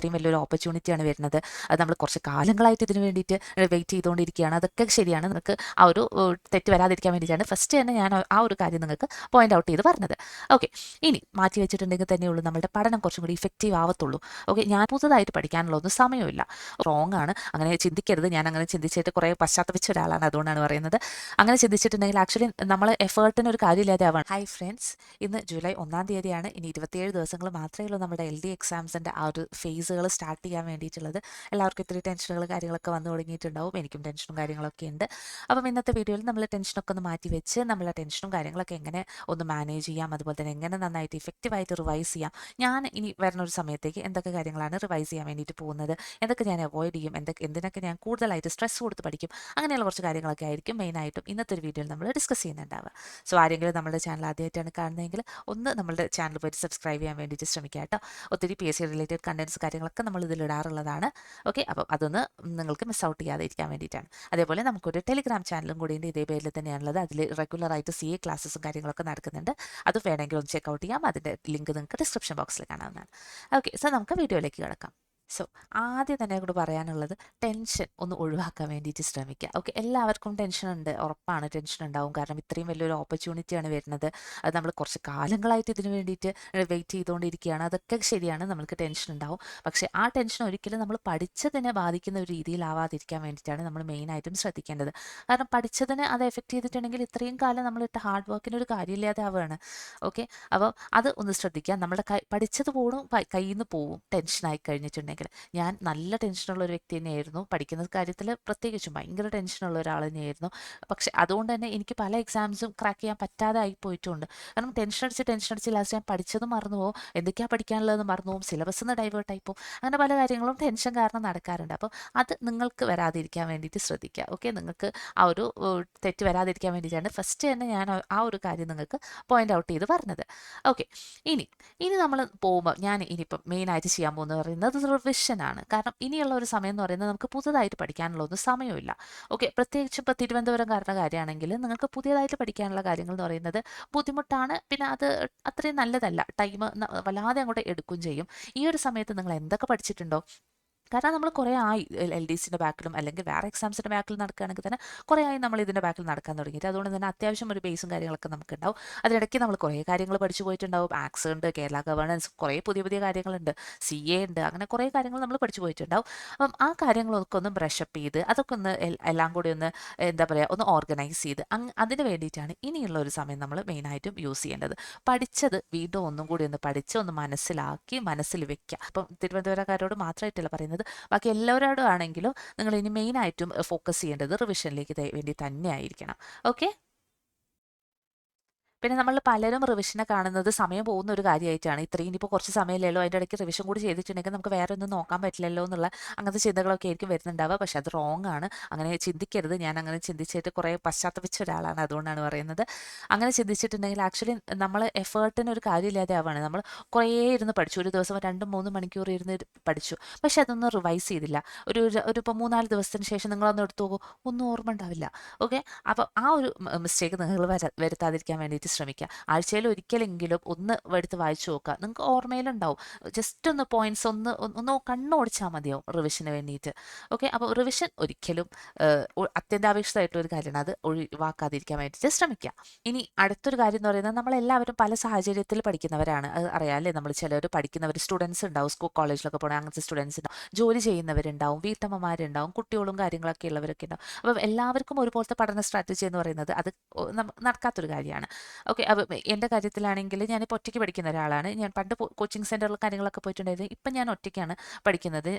ഇത്രയും വലിയൊരു ഓപ്പർച്യൂണിറ്റിയാണ് വരുന്നത്. അത് നമ്മൾ കുറച്ച് കാലങ്ങളായിട്ട് ഇതിന് വേണ്ടിയിട്ട് വെയിറ്റ് ചെയ്തുകൊണ്ടിരിക്കുകയാണ്. അതൊക്കെ ശരിയാണ്. നിങ്ങൾക്ക് ആ ഒരു തെറ്റ് വരാതിരിക്കാൻ വേണ്ടിയിട്ടാണ് ഫസ്റ്റ് തന്നെ ഞാൻ ആ ഒരു കാര്യം നിങ്ങൾക്ക് പോയിന്റ് ഔട്ട് ചെയ്ത് പറഞ്ഞത്. ഓക്കെ ഇനി മാറ്റി വെച്ചിട്ടുണ്ടെങ്കിൽ തന്നെയുള്ളൂ നമ്മുടെ പഠനം കുറച്ചും കൂടി ഇഫക്റ്റീവ് ആവത്തുള്ളൂ. ഓക്കെ ഞാൻ പുതുതായിട്ട് പഠിക്കാനുള്ള ഒന്നും സമയമില്ല റോങ് ആണ്. അങ്ങനെ ചിന്തിക്കരുത്. ഞാൻ അങ്ങനെ ചിന്തിച്ചിട്ട് കുറേ പശ്ചാത്തപിച്ച ഒരാളാണ് അതുകൊണ്ടാണ് പറയുന്നത്. അങ്ങനെ ചിന്തിച്ചിട്ടുണ്ടെങ്കിൽ ആക്ച്വലി നമ്മൾ എഫേർട്ടിന് ഒരു കാര്യമില്ലാതെ ആവാണ്. ഹൈ ഫ്രണ്ട്സ് ഇന്ന് ജൂലൈ ഒന്നാം തീയതിയാണ്. ഇനി ഇരുപത്തിയേഴ് ദിവസങ്ങൾ മാത്രമേ ഉള്ളൂ നമ്മുടെ എൽ ഡി എക്സാംസിന്റെ ആ ഒരു ഫേസുകൾ സ്റ്റാർട്ട് ചെയ്യാൻ വേണ്ടിയിട്ടുള്ളത്. എല്ലാവർക്കും ഇത്തിരി ടെൻഷനുകൾ കാര്യങ്ങളൊക്കെ വന്നു തുടങ്ങിയിട്ടുണ്ടാവും. എനിക്കും ടെൻഷനും കാര്യങ്ങളൊക്കെ ഉണ്ട്. അപ്പം ഇന്നത്തെ വീഡിയോയിൽ നമ്മൾ ടെൻഷനൊക്കെ ഒന്ന് മാറ്റി വെച്ച് നമ്മളെ ടെൻഷനും കാര്യങ്ങളൊക്കെ എങ്ങനെ ഒന്ന് മാനേജ് ചെയ്യാം അതുപോലെ തന്നെ എങ്ങനെ നന്നായിട്ട് ഇഫക്റ്റീവായിട്ട് റിവൈസ് ചെയ്യാം. ഞാൻ ഇനി വരുന്ന ഒരു സമയത്തേക്ക് എന്തൊക്കെ കാര്യങ്ങളാണ് റിവൈസ് ചെയ്യാൻ വേണ്ടിയിട്ട് പോകുന്നത് എന്തൊക്കെ ഞാൻ അവോയ്ഡ് ചെയ്യും എന്തൊക്കെ എന്തിനൊക്കെ ഞാൻ കൂടുതലായിട്ട് സ്ട്രെസ് കൊടുത്ത് പഠിക്കും അങ്ങനെയുള്ള കുറച്ച് കാര്യങ്ങളൊക്കെ ആയിരിക്കും മെയിനായിട്ടും ഇന്നത്തെ ഒരു വീഡിയോയിൽ നമ്മൾ ഡിസ്കസ് ചെയ്യുന്നുണ്ടാവുക. സോ ആരെങ്കിലും നമ്മുടെ ചാനൽ ആദ്യമായിട്ടാണ് കാണുന്നതെങ്കിൽ ഒന്ന് നമ്മുടെ ചാനൽ പോയിട്ട് സബ്സ്ക്രൈബ് ചെയ്യാൻ വേണ്ടിയിട്ട് ശ്രമിക്കുക കേട്ടോ. ഒത്തിരി P S C related contents കാര്യങ്ങളൊക്കെ നമ്മൾ ഇതിൽ ഇടാറുള്ളതാണ്. ഓക്കെ? അപ്പം അതൊന്ന് നിങ്ങൾക്ക് മിസ് ഔട്ട് ചെയ്യാതെ ഇരിക്കാൻ വേണ്ടിയിട്ടാണ്. അതേപോലെ നമുക്കൊരു ടെലിഗ്രാം ചാനലും കൂടി ഇതേ പേരിൽ തന്നെയാണുള്ളത്. അതിൽ റെഗുലറായിട്ട് സി എ ക്ലാസ്സും കാര്യങ്ങളൊക്കെ നടക്കുന്നുണ്ട്. അത് വേണമെങ്കിൽ ഒന്ന് ചെക്ക് ഔട്ട് ചെയ്യാം. അതിന്റെ ലിങ്ക് നിങ്ങൾക്ക് ഡിസ്ക്രിപ്ഷൻ ബോക്സിൽ കാണാവുന്നതാണ്. ഓക്കെ. സോ നമുക്ക് വീഡിയോയിലേക്ക് കിടക്കാം. സോ ആദ്യം തന്നെ കൂടെ പറയാനുള്ളത് ടെൻഷൻ ഒന്ന് ഒഴിവാക്കാൻ വേണ്ടിയിട്ട് ശ്രമിക്കുക. ഓക്കെ എല്ലാവർക്കും ടെൻഷൻ ഉണ്ട്. ഉറപ്പാണ് ടെൻഷൻ ഉണ്ടാവും. കാരണം ഇത്രയും വലിയൊരു ഓപ്പർച്യൂണിറ്റിയാണ് വരുന്നത്. അത് നമ്മൾ കുറച്ച് കാലങ്ങളായിട്ട് ഇതിന് വേണ്ടിയിട്ട് വെയിറ്റ് ചെയ്തുകൊണ്ടിരിക്കുകയാണ്. അതൊക്കെ ശരിയാണ്. നമുക്ക് ടെൻഷൻ ഉണ്ടാവും. പക്ഷേ ആ ടെൻഷൻ ഒരിക്കലും നമ്മൾ പഠിച്ചതിനെ ബാധിക്കുന്ന ഒരു രീതിയിലാവാതിരിക്കാൻ വേണ്ടിയിട്ടാണ് നമ്മൾ മെയിനായിട്ടും ശ്രദ്ധിക്കേണ്ടത്. കാരണം പഠിച്ചതിനെ അത് എഫക്റ്റ് ചെയ്തിട്ടുണ്ടെങ്കിൽ ഇത്രയും കാലം നമ്മളിട്ട് ഹാർഡ് വർക്കിന് ഒരു കാര്യമില്ലാതെ ആവുകയാണ്. ഓക്കെ അപ്പോൾ അത് ഒന്ന് ശ്രദ്ധിക്കുക. നമ്മുടെ പഠിച്ചത് പോലും കയ്യിൽ നിന്ന് പോവും. ടെൻഷനായി കഴിഞ്ഞിട്ടുണ്ടെങ്കിൽ. ഞാൻ നല്ല ടെൻഷനുള്ള ഒരു വ്യക്തി തന്നെയായിരുന്നു. പഠിക്കുന്ന കാര്യത്തിൽ പ്രത്യേകിച്ചും ഭയങ്കര ടെൻഷനുള്ള ഒരാൾ തന്നെയായിരുന്നു. പക്ഷെ അതുകൊണ്ട് തന്നെ എനിക്ക് പല എക്സാംസും ക്രാക്ക് ചെയ്യാൻ പറ്റാതെ ആയി പോയിട്ടുണ്ട്. കാരണം ടെൻഷൻ അടിച്ച് ടെൻഷൻ അടിച്ച് ലാസ്റ്റ് ഞാൻ പഠിച്ചത് മറന്നു പോകും. എന്തൊക്കെയാണ് പഠിക്കാനുള്ളതെന്ന് മറന്നു പോകും. സിലബസ് നിന്ന് ഡൈവേർട്ട് ആയി പോകും. അങ്ങനെ പല കാര്യങ്ങളും ടെൻഷൻ കാരണം നടക്കാറുണ്ട്. അപ്പോൾ അത് നിങ്ങൾക്ക് വരാതിരിക്കാൻ വേണ്ടിയിട്ട് ശ്രദ്ധിക്കുക. ഓക്കെ നിങ്ങൾക്ക് ആ ഒരു തെറ്റ് വരാതിരിക്കാൻ വേണ്ടിയിട്ടാണ് ഫസ്റ്റ് തന്നെ ഞാൻ ആ- ആ ഒരു കാര്യം നിങ്ങൾക്ക് പോയിന്റ് ഔട്ട് ചെയ്ത് പറഞ്ഞത്. ഓക്കെ ഇനി ഇനി നമ്മൾ പോകുമ്പോൾ ഞാൻ ഇനിയിപ്പം മെയിനായിട്ട് ചെയ്യാൻ പോകുന്നത് പറയുന്നത് റിവിഷനാണ് കാരണം ഇനിയുള്ള ഒരു സമയം എന്ന് പറയുന്നത് നമുക്ക് പുതുതായിട്ട് പഠിക്കാനുള്ള ഒന്നും സമയമില്ല ഓക്കെ പ്രത്യേകിച്ച് ഇപ്പോൾ തിരുവനന്തപുരം കാരണ കാര്യമാണെങ്കിൽ നിങ്ങൾക്ക് പുതിയതായിട്ട് പഠിക്കാനുള്ള കാര്യങ്ങൾ എന്ന് പറയുന്നത് ബുദ്ധിമുട്ടാണ്. പിന്നെ അത് അത്രയും നല്ലതല്ല. ടൈം വല്ലാതെ അങ്ങോട്ട് എടുക്കുകയും ചെയ്യും. ഈ ഒരു സമയത്ത് നിങ്ങൾ എന്തൊക്കെ പഠിച്ചിട്ടുണ്ടോ? കാരണം നമ്മൾ കുറേ ആയി എൽ ഡി സിന്റെ ബാക്കിലും അല്ലെങ്കിൽ വേറെ എക്സാംസിന്റെ ബാക്കിൽ നടക്കുകയാണെങ്കിൽ തന്നെ കുറേ ആയി നമ്മൾ ഇതിന്റെ ബാക്കിൽ നടക്കാൻ തുടങ്ങിയിട്ട്. അതുകൊണ്ട് തന്നെ അത്യാവശ്യം ഒരു ബേസും കാര്യങ്ങളൊക്കെ നമുക്ക് ഉണ്ടാവും അതിനിടയ്ക്ക് നമ്മൾ കുറേ കാര്യങ്ങൾ പഠിച്ചു പോയിട്ടുണ്ടാവും. ആക്സ് ഉണ്ട് കേരള ഗവേണൻസ് കുറേ പുതിയ പുതിയ കാര്യങ്ങളുണ്ട്. സി എ ഉണ്ട്. അങ്ങനെ കുറേ കാര്യങ്ങൾ നമ്മൾ പഠിച്ചു പോയിട്ടുണ്ടാവും. അപ്പം ആ കാര്യങ്ങളൊക്കെ ഒന്ന് ബ്രഷപ്പ് ചെയ്ത് അതൊക്കെ ഒന്ന് എല്ലാം കൂടി ഒന്ന് എന്താ പറയുക ഒന്ന് ഓർഗനൈസ് ചെയ്ത് അതിന് വേണ്ടിയിട്ടാണ് ഇനിയുള്ള ഒരു സമയം നമ്മൾ മെയിനായിട്ടും യൂസ് ചെയ്യേണ്ടത്. പഠിച്ചത് വീണ്ടും ഒന്നും കൂടി ഒന്ന് പഠിച്ച് ഒന്ന് മനസ്സിലാക്കി മനസ്സിൽ വെക്കുക അപ്പം തിരുവനന്തപുരക്കാരോട് മാത്രമായിട്ടല്ല പറയുന്നത് ബാക്കി എല്ലാവരോടും ആണെങ്കിലും നിങ്ങൾ ഇനി മെയിനായിട്ടും ഫോക്കസ് ചെയ്യേണ്ടത് റിവിഷനിലേക്ക് വേണ്ടി തന്നെ ആയിരിക്കണം. ഓക്കെ പിന്നെ നമ്മൾ പലരും റിവിഷനെ കാണുന്നത് സമയം പോകുന്ന ഒരു കാര്യമായിട്ടാണ്. ഇത്രയും ഇനിയിപ്പോൾ കുറച്ച് സമയമില്ലല്ലോ അതിന്റെ ഇടയ്ക്ക് റിവിഷൻ കൂടി ചെയ്തിട്ടുണ്ടെങ്കിൽ നമുക്ക് വേറെ ഒന്നും നോക്കാൻ പറ്റില്ലല്ലോ എന്നുള്ള അങ്ങനത്തെ ചിന്തകളൊക്കെ ആയിരിക്കും വരുന്നുണ്ടാവുക. പക്ഷെ അത് റോങ് ആണ്. അങ്ങനെ ചിന്തിക്കരുത്. ഞാൻ അങ്ങനെ ചിന്തിച്ചിട്ട് കുറേ പശ്ചാത്തപിച്ച ഒരാളാണ് അതുകൊണ്ടാണ് പറയുന്നത്. അങ്ങനെ ചിന്തിച്ചിട്ടുണ്ടെങ്കിൽ ആക്ച്വലി നമ്മൾ എഫേർട്ടിന് ഒരു കാര്യമില്ലാതെ ആവാണ് നമ്മൾ കുറേ ഇരുന്ന് പഠിച്ചു. ഒരു ദിവസം രണ്ടും മൂന്നും മണിക്കൂർ ഇരുന്ന് പഠിച്ചു. പക്ഷെ അതൊന്നും റിവൈസ് ചെയ്തില്ല. ഒരു ഒരു ഇപ്പോൾ മൂന്നാൽ ദിവസത്തിന് ശേഷം നിങ്ങളൊന്ന് എടുത്തു പോകും ഒന്നും ഓർമ്മ ഉണ്ടാവില്ല. ഓക്കെ അപ്പോൾ ആ ഒരു മിസ്റ്റേക്ക് നിങ്ങൾ വര വരുത്താതിരിക്കാൻ വേണ്ടിയിട്ട് ശ്രമിക്കുക. ആഴ്ചയിൽ ഒരിക്കലെങ്കിലും ഒന്ന് എടുത്ത് വായിച്ചു നോക്കുക. നിങ്ങൾക്ക് ഓർമ്മയിലുണ്ടാവും. ജസ്റ്റ് ഒന്ന് പോയിന്റ്സ് ഒന്ന് ഒന്ന് കണ്ണോടിച്ചാൽ മതിയാവും റിവിഷന് വേണ്ടിയിട്ട്. ഓക്കെ അപ്പോൾ റിവിഷൻ ഒരിക്കലും അത്യന്താപേക്ഷിതമായിട്ടുള്ള ഒരു കാര്യമാണ്. അത് ഒഴിവാക്കാതിരിക്കാൻ വേണ്ടിയിട്ട് ശ്രമിക്കുക. ഇനി അടുത്തൊരു കാര്യം എന്ന് പറയുന്നത് നമ്മളെല്ലാവരും പല സാഹചര്യത്തിൽ പഠിക്കുന്നവരാണ്. അത് അറിയാമല്ലേ നമ്മൾ ചിലർ പഠിക്കുന്നവർ സ്റ്റുഡൻസ് ഉണ്ടാവും. സ്കൂൾ കോളേജിലൊക്കെ പോകണ അങ്ങനത്തെ സ്റ്റുഡൻസ് ഉണ്ടാവും. ജോലി ചെയ്യുന്നവരുണ്ടാവും. വീട്ടമ്മമാരുണ്ടാവും. കുട്ടികളും കാര്യങ്ങളൊക്കെ ഉള്ളവരൊക്കെ ഉണ്ടാവും. അപ്പം എല്ലാവർക്കും ഒരുപോലത്തെ പഠന സ്ട്രാറ്റജി എന്ന് പറയുന്നത് അത് നടക്കാത്തൊരു കാര്യമാണ്. ഓക്കെ അപ്പം എന്റെ കാര്യത്തിലാണെങ്കിൽ ഞാനിപ്പോൾ ഒറ്റയ്ക്ക് പഠിക്കുന്ന ഒരാളാണ്. ഞാൻ പണ്ട് കോച്ചിങ് സെന്ററിൽ കാര്യങ്ങളൊക്കെ പോയിട്ടുണ്ടായിരുന്നു. ഇപ്പം ഞാൻ ഒറ്റയ്ക്കാണ് പഠിക്കുന്നത്.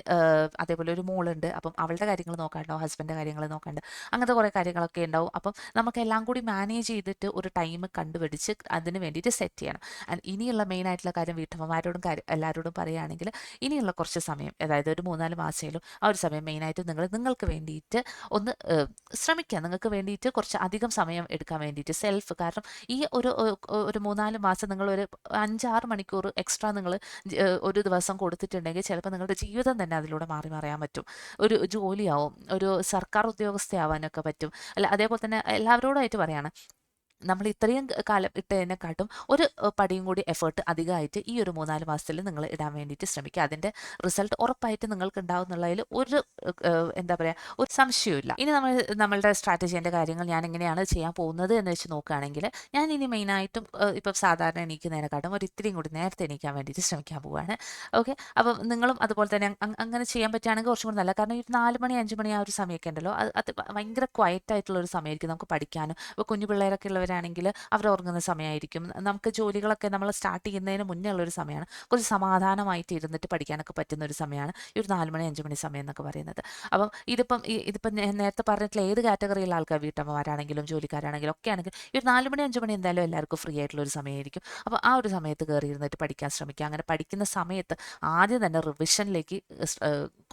അതേപോലെ ഒരു മോളുണ്ട്. അപ്പം അവളുടെ കാര്യങ്ങൾ നോക്കാണ്ടാവും ഹസ്ബൻഡിന്റെ കാര്യങ്ങൾ നോക്കാണ്ട്. അങ്ങനത്തെ കുറേ കാര്യങ്ങളൊക്കെ ഉണ്ടാവും. അപ്പം നമുക്ക് എല്ലാം കൂടി മാനേജ് ചെയ്തിട്ട് ഒരു ടൈം കണ്ടുപിടിച്ച് അതിന് വേണ്ടിയിട്ട് സെറ്റ് ചെയ്യണം. ആൻഡ് ഇനിയുള്ള മെയിൻ ആയിട്ടുള്ള കാര്യം വീട്ടമ്മമാരോടും എല്ലാവരോടും പറയുകയാണെങ്കിൽ ഇനിയുള്ള കുറച്ച് സമയം അതായത് ഒരു മൂന്നാൽ മാസത്തിലും ആ ഒരു സമയം മെയിനായിട്ട് നിങ്ങൾ നിങ്ങൾക്ക് വേണ്ടിയിട്ട് ഒന്ന് ശ്രമിക്കുക. നിങ്ങൾക്ക് വേണ്ടിയിട്ട് കുറച്ച് അധികം സമയം എടുക്കാൻ വേണ്ടിയിട്ട് സെൽഫ് കാരണം ഈ ഒരു ഒരു മൂന്നാൽ മാസം നിങ്ങൾ ഒരു അഞ്ചാറ് മണിക്കൂർ എക്സ്ട്രാ നിങ്ങൾ ഒരു ദിവസം കൊടുത്തിട്ടുണ്ടെങ്കിൽ ചിലപ്പോൾ നിങ്ങളുടെ ജീവിതം തന്നെ അതിലൂടെ മാറി മറിയാൻ പറ്റും. ഒരു ജോലിയാവും ഒരു സർക്കാർ ഉദ്യോഗസ്ഥയാവാനൊക്കെ പറ്റും. അല്ല അതേപോലെ തന്നെ എല്ലാവരോടായിട്ട് പറയാണ് നമ്മൾ ഇത്രയും കാലം ഇട്ടതിനെക്കാട്ടും ഒരു പടിയും കൂടി എഫേർട്ട് അധികമായിട്ട് ഈ ഒരു മൂന്നാൽ മാസത്തിൽ നിങ്ങൾ ഇടാൻ വേണ്ടിയിട്ട് ശ്രമിക്കുക. അതിന്റെ റിസൾട്ട് ഉറപ്പായിട്ട് നിങ്ങൾക്ക് ഉണ്ടാവും എന്നുള്ളതിൽ ഒരു എന്താ പറയുക ഒരു സംശയമില്ല ഇനി നമ്മൾ നമ്മളുടെ സ്ട്രാറ്റജീന്റെ കാര്യങ്ങൾ ഞാൻ എങ്ങനെയാണ് ചെയ്യാൻ പോകുന്നത് എന്ന് വെച്ച് നോക്കുകയാണെങ്കിൽ ഞാൻ ഇനി മെയിനായിട്ടും ഇപ്പം സാധാരണ എണീക്കുന്നതിനെക്കാട്ടും ഒരു ഇത്രയും കൂടി നേരത്തെ എണീക്കാൻ വേണ്ടിയിട്ട് ശ്രമിക്കാൻ പോവുകയാണ്. ഓക്കെ? അപ്പം നിങ്ങളും അതുപോലെ തന്നെ അങ്ങനെ ചെയ്യാൻ പറ്റുകയാണെങ്കിൽ കുറച്ചും കൂടി നല്ല കാരണം ഈ നാല് മണി അഞ്ച് മണി ആ ഒരു സമയമൊക്കെ ഉണ്ടല്ലോ. അത് ഭയങ്കര ക്വയറ്റ് ആയിട്ടുള്ള ഒരു സമയമായിരിക്കും നമുക്ക് പഠിക്കാനും. ഇപ്പോൾ കുഞ്ഞു പിള്ളേരൊക്കെ ഉള്ളവരാണെങ്കിൽ അവർ ഉറങ്ങുന്ന സമയമായിരിക്കും. നമുക്ക് ജോലികളൊക്കെ നമ്മൾ സ്റ്റാർട്ട് ചെയ്യുന്നതിന് മുന്നേ ഉള്ളൊരു സമയമാണ്. കുറച്ച് സമാധാനമായിട്ട് ഇരുന്നിട്ട് പഠിക്കാനൊക്കെ പറ്റുന്ന ഒരു സമയമാണ്. ഈ ഒരു നാല് മണി അഞ്ച് മണി സമയം എന്നൊക്കെ പറയുന്നത്. അപ്പം ഇതിപ്പം ഇതിപ്പം നേരത്തെ പറഞ്ഞിട്ടുള്ള ഏത് കാറ്റഗറിയിലുള്ള ആൾക്കാർ വീട്ടമ്മമാരാണെങ്കിലും ജോലിക്കാരാണെങ്കിലും ഒക്കെ ആണെങ്കിൽ ഈ ഒരു നാല് മണി അഞ്ച് മണി എന്തായാലും എല്ലാവർക്കും ഫ്രീ ആയിട്ടുള്ള ഒരു സമയമായിരിക്കും. അപ്പോൾ ആ ഒരു സമയത്ത് കയറി ഇരുന്നിട്ട് പഠിക്കാൻ ശ്രമിക്കുക. അങ്ങനെ പഠിക്കുന്ന സമയത്ത് ആദ്യം തന്നെ റിവിഷനിലേക്ക്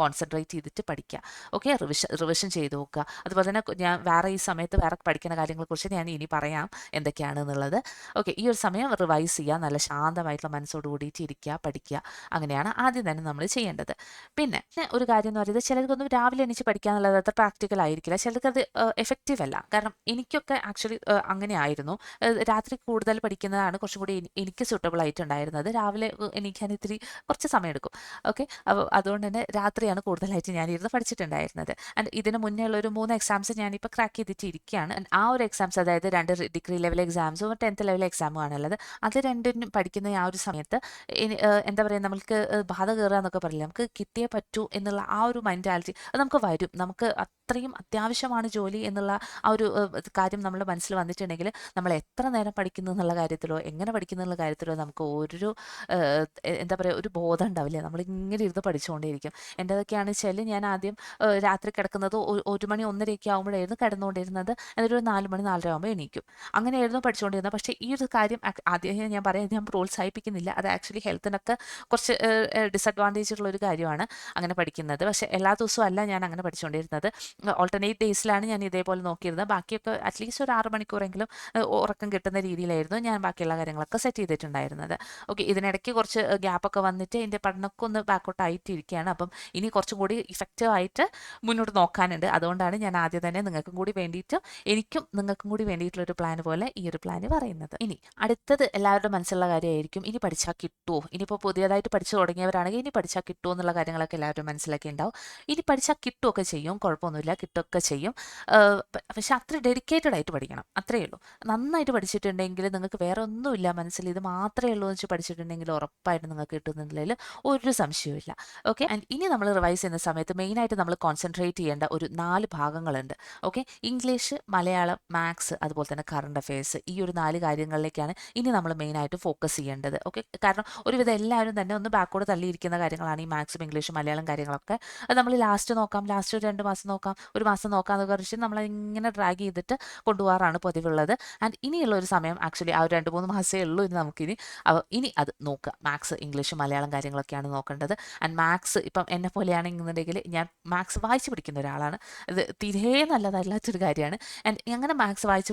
കോൺസെൻട്രേറ്റ് ചെയ്തിട്ട് പഠിക്കുക. ഓക്കെ റിവിഷൻ റിവിഷൻ ചെയ്ത് നോക്കുക. അതുപോലെ തന്നെ ഞാൻ വേറെ ഈ സമയത്ത് വേറെ പഠിക്കുന്ന കാര്യങ്ങളെക്കുറിച്ച് ഞാൻ ഇനി പറയാം. എന്തൊക്കെയാണെന്നുള്ളത്. ഓക്കെ ഈ ഒരു സമയം റിവൈസ് ചെയ്യുക നല്ല ശാന്തമായിട്ടുള്ള മനസ്സോട് കൂടിയിട്ട് ഇരിക്കുക പഠിക്കുക അങ്ങനെയാണ് ആദ്യം തന്നെ നമ്മൾ ചെയ്യേണ്ടത്. പിന്നെ ഒരു കാര്യം എന്ന് പറയുന്നത് ചിലർക്കൊന്നും രാവിലെ എണീച്ച് പഠിക്കുക എന്നുള്ളത് അത്ര പ്രാക്ടിക്കൽ ആയിരിക്കില്ല. ചിലർക്ക് അത് എഫക്റ്റീവ് അല്ല. കാരണം എനിക്കൊക്കെ ആക്ച്വലി അങ്ങനെ ആയിരുന്നു. രാത്രി കൂടുതൽ പഠിക്കുന്നതാണ് കുറച്ചും കൂടി എനി- എനിക്ക് സൂട്ടബിൾ ആയിട്ടുണ്ടായിരുന്നത്. രാവിലെ എണീക്കാൻ ഇത്തിരി കുറച്ച് സമയം എടുക്കും. ഓക്കെ അപ്പോൾ അതുകൊണ്ട് തന്നെ രാത്രിയാണ് കൂടുതലായിട്ട് ഞാനിരുന്ന് പഠിച്ചിട്ടുണ്ടായിരുന്നത്. ആൻഡ് ഇതിന് മുന്നേ ഉള്ള ഒരു മൂന്ന് എക്സാംസ് ഞാനിപ്പോൾ ക്രാക്ക് ചെയ്തിട്ട് ഇരിക്കുകയാണ്. ആ ഒരു എക്സാംസ് അതായത് രണ്ട് ഡിഗ്രി ലെവൽ എക്സാംസും ടെൻത്ത് ലെവൽ എക്സാമും ആണുള്ളത്. അത് രണ്ടിനും പഠിക്കുന്ന ആ ഒരു സമയത്ത് എന്താ പറയുക നമുക്ക് ബാധ കയറുക എന്നൊക്കെ പറയില്ല നമുക്ക് കിട്ടിയേ പറ്റൂ എന്നുള്ള ആ ഒരു മെന്റാലിറ്റി അത് നമുക്ക് വരും. നമുക്ക് അത്രയും അത്യാവശ്യമാണ് ജോലി എന്നുള്ള ആ ഒരു കാര്യം നമ്മുടെ മനസ്സിൽ വന്നിട്ടുണ്ടെങ്കിൽ നമ്മൾ എത്ര നേരം പഠിക്കുന്നു എന്നുള്ള കാര്യത്തിലോ എങ്ങനെ പഠിക്കുന്നു എന്നുള്ള കാര്യത്തിലോ നമുക്ക് ഒരു എന്താ പറയുക ഒരു ബോധം ഉണ്ടാവില്ല. നമ്മളിങ്ങനെ ഇരുന്ന് പഠിച്ചുകൊണ്ടേയിരിക്കും. അതൊക്കെയാണ് വെച്ചാൽ ഞാൻ ആദ്യം രാത്രി കിടക്കുന്നത് ഒരു മണി ഒന്നരയൊക്കെ ആകുമ്പോഴായിരുന്നു കിടന്നുകൊണ്ടിരുന്നത്. എന്നിട്ട് ഒരു നാല് മണി നാലര ആകുമ്പോൾ എണീക്കും. അങ്ങനെയായിരുന്നു പഠിച്ചുകൊണ്ടിരുന്നത് പക്ഷേ ഈ ഒരു കാര്യം ആദ്യം ഞാൻ പറയാം ഞാൻ പ്രോത്സാഹിപ്പിക്കുന്നില്ല. അത് ആക്ച്വലി ഹെൽത്തിനൊക്കെ കുറച്ച് ഡിസഡ്വാന്റേജ് ഉള്ള ഒരു കാര്യമാണ് അങ്ങനെ പഠിക്കുന്നത്. പക്ഷേ എല്ലാ ദിവസവും അല്ല ഞാൻ അങ്ങനെ പഠിച്ചുകൊണ്ടിരുന്നത് ഓൾട്ടർനേറ്റ് ഡേയ്സിലാണ് ഞാൻ ഇതേപോലെ നോക്കിയിരുന്നത്. ബാക്കിയൊക്കെ അറ്റ്ലീസ്റ്റ് ഒരു ആറ് മണിക്കൂറെങ്കിലും ഉറക്കം കിട്ടുന്ന രീതിയിലായിരുന്നു ഞാൻ ബാക്കിയുള്ള കാര്യങ്ങളൊക്കെ സെറ്റ് ചെയ്തിട്ടുണ്ടായിരുന്നത്. ഓക്കെ ഇതിനിടയ്ക്ക് കുറച്ച് ഗ്യാപ്പൊക്കെ വന്നിട്ട് എന്റെ പഠനമൊക്കെ ഒന്ന് ബാക്കൗട്ട് ആയിട്ടിരിക്കുകയാണ്. അപ്പം ഇനി കുറച്ചും കൂടി ഇഫക്റ്റീവ് ആയിട്ട് മുന്നോട്ട് നോക്കാനുണ്ട്. അതുകൊണ്ടാണ് ഞാൻ ആദ്യം തന്നെ നിങ്ങൾക്കും കൂടി വേണ്ടിയിട്ട് എനിക്കും നിങ്ങൾക്കും കൂടി വേണ്ടിയിട്ടുള്ള ഒരു പ്ലാൻ പോലെ ഈ ഒരു പ്ലാന് പറയുന്നത്. ഇനി അടുത്തത് എല്ലാവരുടെ മനസ്സിലുള്ള കാര്യമായിരിക്കും. ഇനി പഠിച്ചാൽ കിട്ടുമോ ഇനിയിപ്പോൾ പുതിയതായിട്ട് പഠിച്ചു തുടങ്ങിയവരാണെങ്കിൽ ഇനി പഠിച്ചാൽ കിട്ടുമോ എന്നുള്ള കാര്യങ്ങളൊക്കെ എല്ലാവരും മനസ്സിലാക്കി ഉണ്ടാവും. ഇനി പഠിച്ചാൽ കിട്ടുമൊക്കെ ചെയ്യും. കുഴപ്പമൊന്നുമില്ല. കിട്ടുമൊക്കെ ചെയ്യും. പക്ഷെ അത്ര ഡെഡിക്കേറ്റഡ് ആയിട്ട് പഠിക്കണം. അത്രയേ ഉള്ളൂ. നന്നായിട്ട് പഠിച്ചിട്ടുണ്ടെങ്കിൽ നിങ്ങൾക്ക് വേറെ ഒന്നുമില്ല മനസ്സിൽ. ഇത് മാത്രമേ ഉള്ളൂ എന്ന് വെച്ച് പഠിച്ചിട്ടുണ്ടെങ്കിൽ ഉറപ്പായിട്ട് നിങ്ങൾക്ക് കിട്ടുന്നതിൽ ഒരു സംശയവുമില്ല. ഓക്കെ? ആൻഡ് ഇനി നമ്മൾ റിവൈസ് ചെയ്യുന്ന സമയത്ത് മെയിനായിട്ട് നമ്മൾ കോൺസെൻട്രേറ്റ് ചെയ്യേണ്ട ഒരു നാല് ഭാഗങ്ങളുണ്ട്. ഓക്കെ? ഇംഗ്ലീഷ് മലയാളം മാത്സ് അതുപോലെ തന്നെ കറണ്ട് അഫയേഴ്സ് ഈ ഒരു നാല് കാര്യങ്ങളിലേക്കാണ് ഇനി നമ്മൾ മെയിനായിട്ട് ഫോക്കസ് ചെയ്യേണ്ടത്. ഓക്കെ കാരണം ഒരുവിധം എല്ലാവരും തന്നെ ഒന്ന് ബാക്കോട് തള്ളിയിരിക്കുന്ന കാര്യങ്ങളാണ് ഈ മാത്സും ഇംഗ്ലീഷും മലയാളം കാര്യങ്ങളൊക്കെ. അത് നമ്മൾ ലാസ്റ്റ് നോക്കാം. ലാസ്റ്റ് ഒരു രണ്ട് മാസം നോക്കാം. ഒരു മാസം നോക്കാം എന്നൊക്കെ പറഞ്ഞിട്ട് നമ്മൾ ഇങ്ങനെ ഡ്രാഗ് ചെയ്തിട്ട് കൊണ്ടുപോകാറാണ് പതിവുള്ളത്. ആൻഡ് ഇനിയുള്ള ഒരു സമയം ആക്ച്വലി ആ ഒരു രണ്ട് മൂന്ന് മാസമേ ഉള്ളൂ ഇനി നമുക്കിനി ഇനി അത് നോക്കുക മാത്സ് ഇംഗ്ലീഷ് മലയാളം കാര്യങ്ങളൊക്കെയാണ് നോക്കേണ്ടത്. ആൻഡ് മാത്സ് ഇപ്പം എന്നെ പോലെയാണെന്നുണ്ടെങ്കിൽ ഞാൻ മാത്സ് വായിച്ച് പഠിക്കുന്ന ഒരാളാണ്. ഇത് തീരെ നല്ലതല്ലാത്തൊരു കാര്യമാണ്. ആൻഡ് അങ്ങനെ മാത്സ് വായിച്ച്